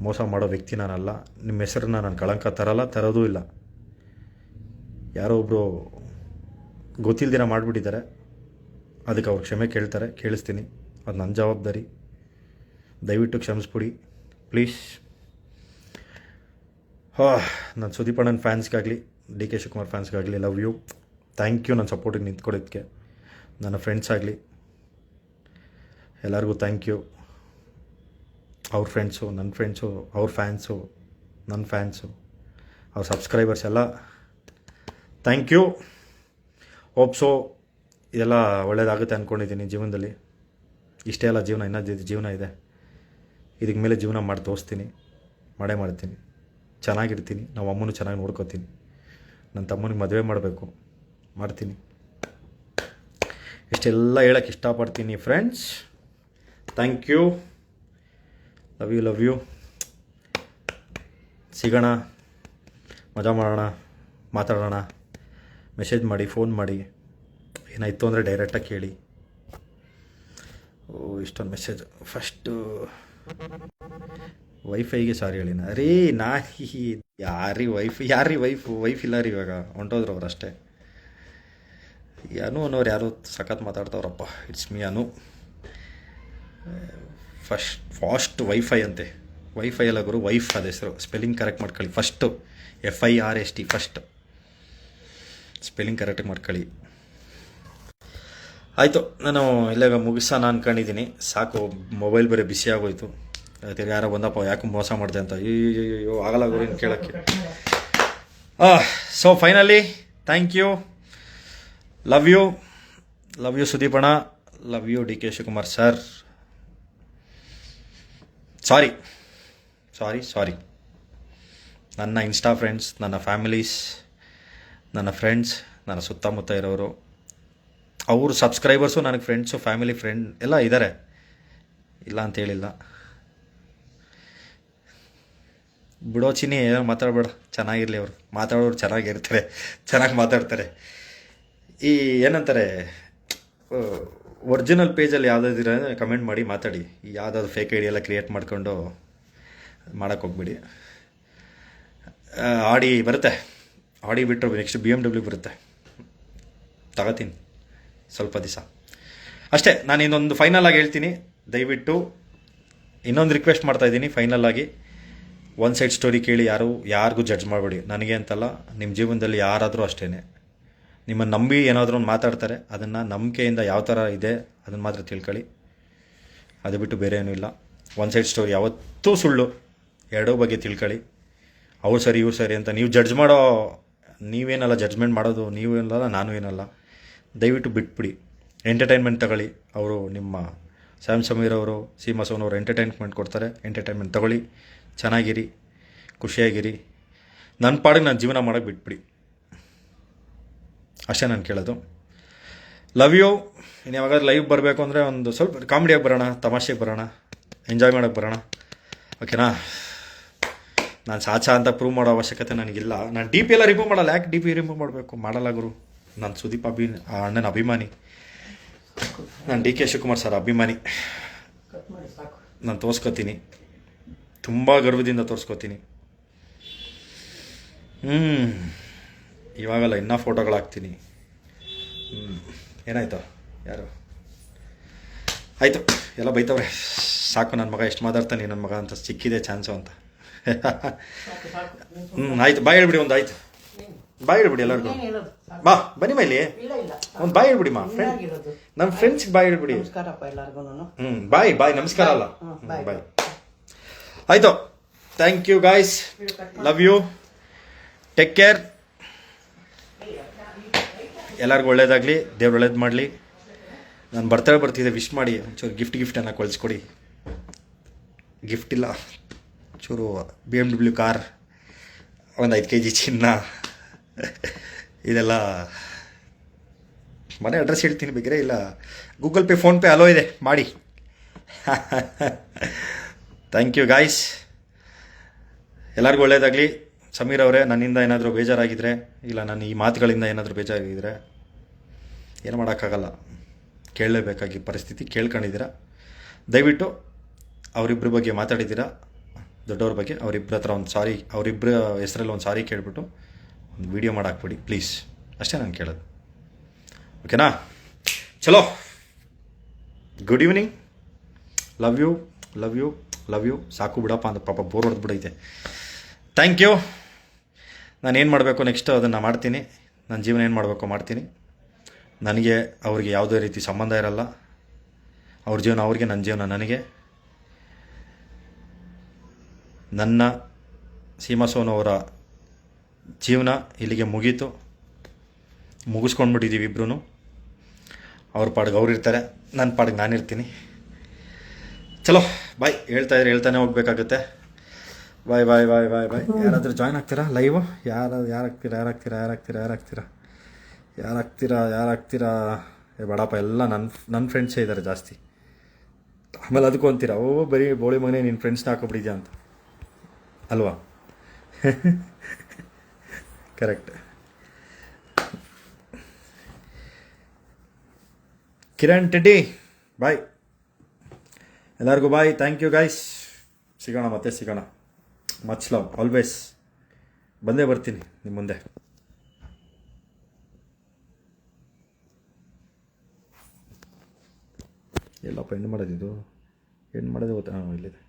ಮೋಸ ಮಾಡೋ ವ್ಯಕ್ತಿ ನಾನಲ್ಲ. ನಿಮ್ಮ ಹೆಸರನ್ನ ನಾನು ಕಳಂಕ ತರಲ್ಲ, ತರೋದೂ ಇಲ್ಲ. ಯಾರೋ ಒಬ್ಬರು ಗೊತ್ತಿಲ್ದಿರ ಮಾಡಿಬಿಟ್ಟಿದ್ದಾರೆ. ಅದಕ್ಕೆ ಅವ್ರು ಕ್ಷಮೆ ಕೇಳ್ತಾರೆ, ಕೇಳಿಸ್ತೀನಿ. ಅದು ನನ್ನ ಜವಾಬ್ದಾರಿ. ದಯವಿಟ್ಟು ಕ್ಷಮಿಸ್ಬಿಡಿ. ಪ್ಲೀಸ್ ಹಾ ನನ್ನ ಸುದೀಪಣ್ಣನ ಫ್ಯಾನ್ಸ್ಗಾಗಲಿ, ಡಿ ಕೆ ಶಿವಕುಮಾರ್ ಫ್ಯಾನ್ಸ್ಗಾಗಲಿ ಲವ್ ಯು ಥ್ಯಾಂಕ್ ಯು ನನ್ನ ಸಪೋರ್ಟಿಗೆ ನಿಂತ್ಕೊಡೋದಕ್ಕೆ ನನ್ನ ಫ್ರೆಂಡ್ಸ್ ಆಗಲಿ. ಎಲ್ಲರಿಗೂ ಥ್ಯಾಂಕ್ ಯು ಅವ್ರ ಫ್ರೆಂಡ್ಸು ನನ್ನ ಫ್ರೆಂಡ್ಸು ಅವ್ರ ಫ್ಯಾನ್ಸು ನನ್ನ ಫ್ಯಾನ್ಸು ಅವ್ರ ಸಬ್ಸ್ಕ್ರೈಬರ್ಸ್ ಎಲ್ಲ. ಥ್ಯಾಂಕ್ ಯು ಹೋಪ್ಸೋ ಇದೆಲ್ಲ ಒಳ್ಳೇದಾಗುತ್ತೆ ಅಂದ್ಕೊಂಡಿದ್ದೀನಿ ಜೀವನದಲ್ಲಿ. ಇಷ್ಟೇ ಎಲ್ಲ ಜೀವನ ಇನ್ನೂ ಜೀವನ ಇದೆ. ಇದಕ್ಕೆ ಮೇಲೆ ಜೀವನ ಮಾಡಿ ತೋರಿಸ್ತೀನಿ, ಮಾಡೇ ಮಾಡ್ತೀನಿ. ಚೆನ್ನಾಗಿರ್ತೀನಿ ನಾವು ಅಮ್ಮನೂ ಚೆನ್ನಾಗಿ ನೋಡ್ಕೋತೀನಿ. ನನ್ನ ತಮ್ಮನಿಗೆ ಮದುವೆ ಮಾಡಬೇಕು, ಮಾಡ್ತೀನಿ. ಇಷ್ಟೆಲ್ಲ ಹೇಳೋಕ್ಕೆ ಇಷ್ಟಪಡ್ತೀನಿ friends thank you love you love you ಸಿಗೋಣ, ಮಜಾ ಮಾಡೋಣ, ಮಾತಾಡೋಣ. ಮೆಸೇಜ್ ಮಾಡಿ ಫೋನ್ ಮಾಡಿ. ಏನಾಯಿತು ಅಂದರೆ ಡೈರೆಕ್ಟಾಗಿ ಕೇಳಿ. ಓ, ಇಷ್ಟೊಂದು ಮೆಸೇಜ್ ಫಸ್ಟು ವೈಫೈಗೆ ಸಾರಿ ಹೇಳಿನ ನಾ ರೀ ನಾ ಯಾರೀ ವೈಫ್ ಯಾರೀ ವೈಫ್ ವೈಫ್ ಇಲ್ಲ ರೀ ಇವಾಗ. ಹೊಂಟೋದ್ರು ಅವ್ರು ಅಷ್ಟೇ. ಅನು ಅನ್ನೋರು ಯಾರು ಸಖತ್ ಮಾತಾಡ್ತಾವ್ರಪ್ಪ. It's me Anu. First fast wifi ಅಂತೆ. ವೈಫೈ ಎಲ್ಲ ಗುರು, ವೈಫ್ ಅದ ಹೆಸರು. ಸ್ಪೆಲ್ಲಿಂಗ್ ಕರೆಕ್ಟ್ ಮಾಡ್ಕೊಳ್ಳಿ. First F I R S T first spelling ಕರೆಕ್ಟಾಗಿ ಮಾಡ್ಕೊಳ್ಳಿ. ಆಯಿತು, ನಾನು ಇಲ್ಲಾಗ ಮುಗಿಸೋಣ ಅನ್ಕೊಂಡಿದ್ದೀನಿ ಸಾಕು ಮೊಬೈಲ್ ಬೇರೆ ಬಿಸಿ ಆಗೋಯ್ತು. ತಿರ್ಗಿ ಯಾರೋ ಬಂದಪ್ಪ, ಯಾಕೆ ಮೋಸ ಮಾಡಿದೆ ಅಂತ. ಅಯ್ಯೋ ಆಗಲ್ಲ ಆ ಕೇಳೋಕ್ಕೆ so finally thank you love you love you ಸುದೀಪಣ love you D K Shivakumar sir sorry sorry sorry ನನ್ನ ಇನ್ಸ್ಟಾ ಫ್ರೆಂಡ್ಸ್ ನನ್ನ ಫ್ಯಾಮಿಲೀಸ್ ನನ್ನ ಫ್ರೆಂಡ್ಸ್ ನನ್ನ ಸುತ್ತಮುತ್ತ ಇರೋರು. ಅವ್ರ ಸಬ್ಸ್ಕ್ರೈಬರ್ಸು ನನಗೆ ಫ್ರೆಂಡ್ಸು ಫ್ಯಾಮಿಲಿ ಫ್ರೆಂಡ್ ಎಲ್ಲ ಇದ್ದಾರೆ ಇಲ್ಲ ಅಂತ ಹೇಳಿಲ್ಲ. ಬಿಡೋ ಚಿನಿ ಏನೋ ಮಾತಾಡಬೇಡ. ಚೆನ್ನಾಗಿರಲಿ ಅವರು. ಮಾತಾಡೋರು ಚೆನ್ನಾಗಿರ್ತಾರೆ. ಚೆನ್ನಾಗಿ ಮಾತಾಡ್ತಾರೆ. ಈ ಏನಂತಾರೆ ಒರಿಜಿನಲ್ ಪೇಜಲ್ಲಿ ಯಾವುದಾದ್ರೆ ಕಮೆಂಟ್ ಮಾಡಿ ಮಾತಾಡಿ. ಯಾವುದಾದ್ರು ಫೇಕ್ ಐಡಿ ಎಲ್ಲ ಕ್ರಿಯೇಟ್ ಮಾಡ್ಕೊಂಡು ಮಾಡೋಕ್ಕೆ ಹೋಗ್ಬಿಡಿ. ಆಡಿ ಬರುತ್ತೆ. ಆಡಿ ಬಿಟ್ಟರು ನೆಕ್ಸ್ಟ್ ಬಿ ಎಂ ಡಬ್ಲ್ಯೂ ಬರುತ್ತೆ. ತಗೋತೀನಿ. ಸ್ವಲ್ಪ ದಿವಸ. ಅಷ್ಟೇ, ನಾನು ಇನ್ನೊಂದು ಫೈನಲ್ ಆಗಿ ಹೇಳ್ತೀನಿ. ದಯವಿಟ್ಟು ಇನ್ನೊಂದು ರಿಕ್ವೆಸ್ಟ್ ಮಾಡ್ತಾ ಇದ್ದೀನಿ ಫೈನಲ್ ಆಗಿ. ಒನ್ ಸೈಡ್ ಸ್ಟೋರಿ ಕೇಳಿ ಯಾರು, ಯಾರಿಗೂ ಜಡ್ಜ್ ಮಾಡಬೇಡಿ. ನನಗೆ ಅಂತಲ್ಲ ನಿಮ್ಮ ಜೀವನದಲ್ಲಿ ಯಾರಾದರೂ ಅಷ್ಟೇ ನಿಮ್ಮನ್ನು ನಂಬಿ ಏನಾದರೂ ಒಂದು ಮಾತಾಡ್ತಾರೆ, ಅದನ್ನು ನಂಬಿಕೆಯಿಂದ ಯಾವ ಥರ ಇದೆ ಅದನ್ನು ಮಾತ್ರ ತಿಳ್ಕೊಳ್ಳಿ. ಅದು ಬಿಟ್ಟು ಬೇರೆ ಏನೂ ಇಲ್ಲ. ಒನ್ ಸೈಡ್ ಸ್ಟೋರಿ ಯಾವತ್ತೂ ಸುಳ್ಳು, ಎರಡೂ ಬಗ್ಗೆ ತಿಳ್ಕೊಳ್ಳಿ. ಅವ್ರು ಸರಿ, ಇವ್ರು ಸರಿ ಅಂತ ನೀವು ಜಡ್ಜ್ ಮಾಡೋ, ನೀವೇನಲ್ಲ ಜಡ್ಜ್ಮೆಂಟ್ ಮಾಡೋದು, ನೀವೇನಲ್ಲ, ನಾನು ಏನಲ್ಲ. ದಯವಿಟ್ಟು ಬಿಟ್ಬಿಡಿ. ಎಂಟರ್ಟೈನ್ಮೆಂಟ್ ತಗೊಳ್ಳಿ. ಅವರು ನಿಮ್ಮ ಸ್ಯಾಮ್ ಸಮೀರ್ ಅವರು ಸೀಮಾ ಸೋನ್ ಅವರು ಎಂಟರ್ಟೈನ್ಮೆಂಟ್ ಕೊಡ್ತಾರೆ. ಎಂಟರ್ಟೈನ್ಮೆಂಟ್ ತಗೊಳ್ಳಿ. ಚೆನ್ನಾಗಿರಿ. ಖುಷಿಯಾಗಿರಿ. ನನ್ನ ಪಾಡಿಗೆ ನಾನು ಜೀವನ ಮಾಡೋಕ್ಕೆ ಬಿಟ್ಬಿಡಿ. ಅಷ್ಟೇ ನಾನು ಕೇಳೋದು. ಲವ್ ಯು ಇನ್ನು ಯಾವಾಗಾದ್ರೂ ಲೈವ್ ಬರಬೇಕು ಅಂದರೆ ಒಂದು ಸ್ವಲ್ಪ ಕಾಮಿಡಿಯಾಗಿ ಬರೋಣ, ತಮಾಷೆಗೆ ಬರೋಣ ಎಂಜಾಯ್ ಮಾಡೋಕ್ಕೆ ಬರೋಣ. ಓಕೆನಾ ನಾನು ಸಾಚಾ ಅಂತ ಪ್ರೂವ್ ಮಾಡೋ ಅವಶ್ಯಕತೆ ನನಗಿಲ್ಲ. ನಾನು ಡಿ ಪಿ ಎಲ್ಲ ರಿಮೂವ್ ಮಾಡಲ್ಲ. ಯಾಕೆ ಡಿ ಪಿ ರಿಮೂವ್ ಮಾಡಬೇಕು? ಮಾಡಲ್ಲ ಗುರು. ನಾನು ಸುದೀಪ್ ಅಭಿ ಆ ಅಣ್ಣನ ಅಭಿಮಾನಿ. ನಾನು ಡಿ ಕೆ ಶಿವಕುಮಾರ್ ಸರ್ ಅಭಿಮಾನಿ. ನಾನು ತೋರಿಸ್ಕೊತೀನಿ. ತುಂಬ ಗರ್ವದಿಂದ ತೋರಿಸ್ಕೊತೀನಿ. ಹ್ಞೂ ಇವಾಗಲ್ಲ ಇನ್ನೂ ಫೋಟೋಗಳು ಹಾಕ್ತೀನಿ ಹ್ಞೂ ಏನಾಯ್ತು? ಯಾರು? ಆಯಿತು. ಎಲ್ಲ ಬೈತವ್ರೆ. ಸಾಕು ನನ್ನ ಮಗ, ಎಷ್ಟು ಮಾತಾಡ್ತಾನೆ ನನ್ನ ಮಗ ಅಂತ. ಸಿಕ್ಕಿದೆ ಚಾನ್ಸು ಅಂತ. ಹ್ಞೂ ಆಯ್ತು. ಬಾಯ್ ಹೇಳ್ಬಿಡಿ ಒಂದು, ಆಯ್ತು. ಬಾಯ್ ಹೇಳ್ಬಿಡಿ ಎಲ್ಲರಿಗೂ. ಬಾ ಬನ್ನಿ ಮೈಲಿ. ಒಂದು ಬಾಯ್ ಹೇಳ್ಬಿಡಿ ಮಾ ಫ್ರೆಂಡ್ ನಮ್ ನಮ್ಮ ಫ್ರೆಂಡ್ಸ್ಗೆ ಬಾಯ್ ಹೇಳ್ಬಿಡಿ ಹ್ಞೂ ಬಾಯ್ ಬಾಯ್ ನಮಸ್ಕಾರ ಅಲ್ಲ. ಹ್ಮ್, ಹ್ಮ್. ಬಾಯ್. ಆಯಿತು. Thank you guys love you take care ಎಲ್ಲರಿಗೂ ಒಳ್ಳೇದಾಗಲಿ ದೇವ್ರು ಒಳ್ಳೇದು ಮಾಡಲಿ. ನಾನು ಬರ್ತಾ ಬರ್ತಿದ್ದೆ ವಿಶ್ ಮಾಡಿ. ಒಂಚೂರು ಗಿಫ್ಟ್ ಗಿಫ್ಟ್ ಅನ್ನ ಕಳಿಸ್ಕೊಡಿ ಗಿಫ್ಟ್ ಇಲ್ಲ. ಚೂರು ಬಿ ಎಂ ಡಬ್ಲ್ಯೂ ಕಾರ್ ಒಂದು ಐದು ಕೆ ಜಿ ಚಿನ್ನ. ಇದೆಲ್ಲ ಮನೆ ಅಡ್ರೆಸ್ ಹೇಳ್ತೀನಿ ಬೇಕಿದ್ರೆ, ಇಲ್ಲ ಗೂಗಲ್ ಪೇ ಫೋನ್ಪೇ ಅಲೋ ಇದೆ, ಮಾಡಿ. ಥ್ಯಾಂಕ್ ಯು ಗಾಯ್ಸ್ ಎಲ್ಲರಿಗೂ ಒಳ್ಳೆಯದಾಗಲಿ ಸಮೀರ್ ಅವರೇ, ನನ್ನಿಂದ ಏನಾದರೂ ಬೇಜಾರಾಗಿದ್ದರೆ ಇಲ್ಲ, ನಾನು ಈ ಮಾತುಗಳಿಂದ ಏನಾದರೂ ಬೇಜಾರಾಗಿದ್ದರೆ ಏನು ಮಾಡೋಕ್ಕಾಗಲ್ಲ. ಕೇಳಲೇಬೇಕಾಗಿ ಪರಿಸ್ಥಿತಿ, ಕೇಳ್ಕೊಂಡಿದ್ದೀರಾ? ದಯವಿಟ್ಟು ಅವರಿಬ್ಬರ ಬಗ್ಗೆ ಮಾತಾಡಿದ್ದೀರಾ? ದೊಡ್ಡವ್ರ ಬಗ್ಗೆ ಅವರಿಬ್ಬರ ಹತ್ರ ಒಂದು ಸಾರಿ ಅವರಿಬ್ಬರ ಹೆಸರಲ್ಲಿ ಒಂದು ಸಾರಿ ಕೇಳಿಬಿಟ್ಟು ಒಂದು ವೀಡಿಯೋ ಮಾಡಾಕ್ಬಿಡಿ ಪ್ಲೀಸ್ ಅಷ್ಟೇ ನಾನು ಕೇಳೋದು. ಓಕೆನಾ ಚಲೋ. Good evening love you love you love you ಸಾಕು ಬಿಡಪ್ಪ ಅಂತ ಪಾಪ ಬೋರ್ ಹೊಡೆದ್ಬಿಡೈತೆ. ಥ್ಯಾಂಕ್ ಯು ನಾನು ಏನು ಮಾಡಬೇಕು ನೆಕ್ಸ್ಟ್ ಅದನ್ನು ಮಾಡ್ತೀನಿ. ನನ್ನ ಜೀವನ ಏನು ಮಾಡಬೇಕು ಮಾಡ್ತೀನಿ. ನನಗೆ ಅವ್ರಿಗೆ ಯಾವುದೇ ರೀತಿ ಸಂಬಂಧ ಇರಲ್ಲ. ಅವ್ರ ಜೀವನ ಅವ್ರಿಗೆ ನನ್ನ ಜೀವನ ನನಗೆ. ನನ್ನ ಸೀಮಾ ಸೋನು ಅವರ ಜೀವನ ಇಲ್ಲಿಗೆ ಮುಗೀತು. ಮುಗಿಸ್ಕೊಂಡ್ಬಿಟ್ಟಿದ್ದೀವಿ ಇಬ್ಬರೂ ಅವ್ರ ಪಾಡಿಗೆ ಅವ್ರು ಇರ್ತಾರೆ ನನ್ನ ಪಾಡಿಗೆ ನಾನಿರ್ತೀನಿ ಚಲೋ ಬಾಯ್ ಹೇಳ್ತಾ ಇದ್ರೆ ಹೇಳ್ತಾನೆ ಹೋಗ್ಬೇಕಾಗುತ್ತೆ. ಬಾಯ್ ಬಾಯ್ ಬಾಯ್ ಬಾಯ್ ಬಾಯ್ ಯಾರಾದರೂ ಜಾಯ್ನ್ ಆಗ್ತೀರಾ ಲೈವ್ ಯಾರು, ಯಾರಾಗ್ತೀರಾ ಯಾರಾಗ್ತೀರಾ ಯಾರಾಗ್ತೀರಾ ಯಾರಾಗ್ತೀರಾ? ಯಾರಾಗ್ತೀರಾ ಯಾರಾಗ್ತೀರಾ? ಏ ಬಡಪ್ಪ, ಎಲ್ಲ ನನ್ನ ನನ್ನ ಫ್ರೆಂಡ್ಸೇ ಇದ್ದಾರೆ ಜಾಸ್ತಿ. ಆಮೇಲೆ ಅದಕ್ಕೂ ಅಂತೀರಾ, ಓ ಬರೀ ಬೋಳಿ ಮಗನೇ ನಿನ್ನ ಫ್ರೆಂಡ್ಸ್ನ ಹಾಕೊಬಿಟ್ಟಿದ್ಯಾ ಅಂತ. ಅಲ್ವಾ? ಕರೆಕ್ಟ್. ಕಿರಣ್ ಟೆಡ್ಡಿ, ಬಾಯ್. ಎಲ್ಲರಿಗೂ ಬಾಯ್. ಥ್ಯಾಂಕ್ ಯು ಗಾಯ್ಸ್ ಸಿಗೋಣ ಮತ್ತೆ, ಸಿಗೋಣ. ಮಚ್ ಲವ್ ಆಲ್ವೇಸ್ ಬಂದೇ ಬರ್ತೀನಿ ನಿಮ್ಮ ಮುಂದೆ. ಎಲ್ಲಪ್ಪ ಹೆಣ್ಣು ಮಾಡೋದಿದು ಹೆಣ್ಣು ಮಾಡೋದು ಗೊತ್ತಾ? ಇಲ್ಲಿದೆ.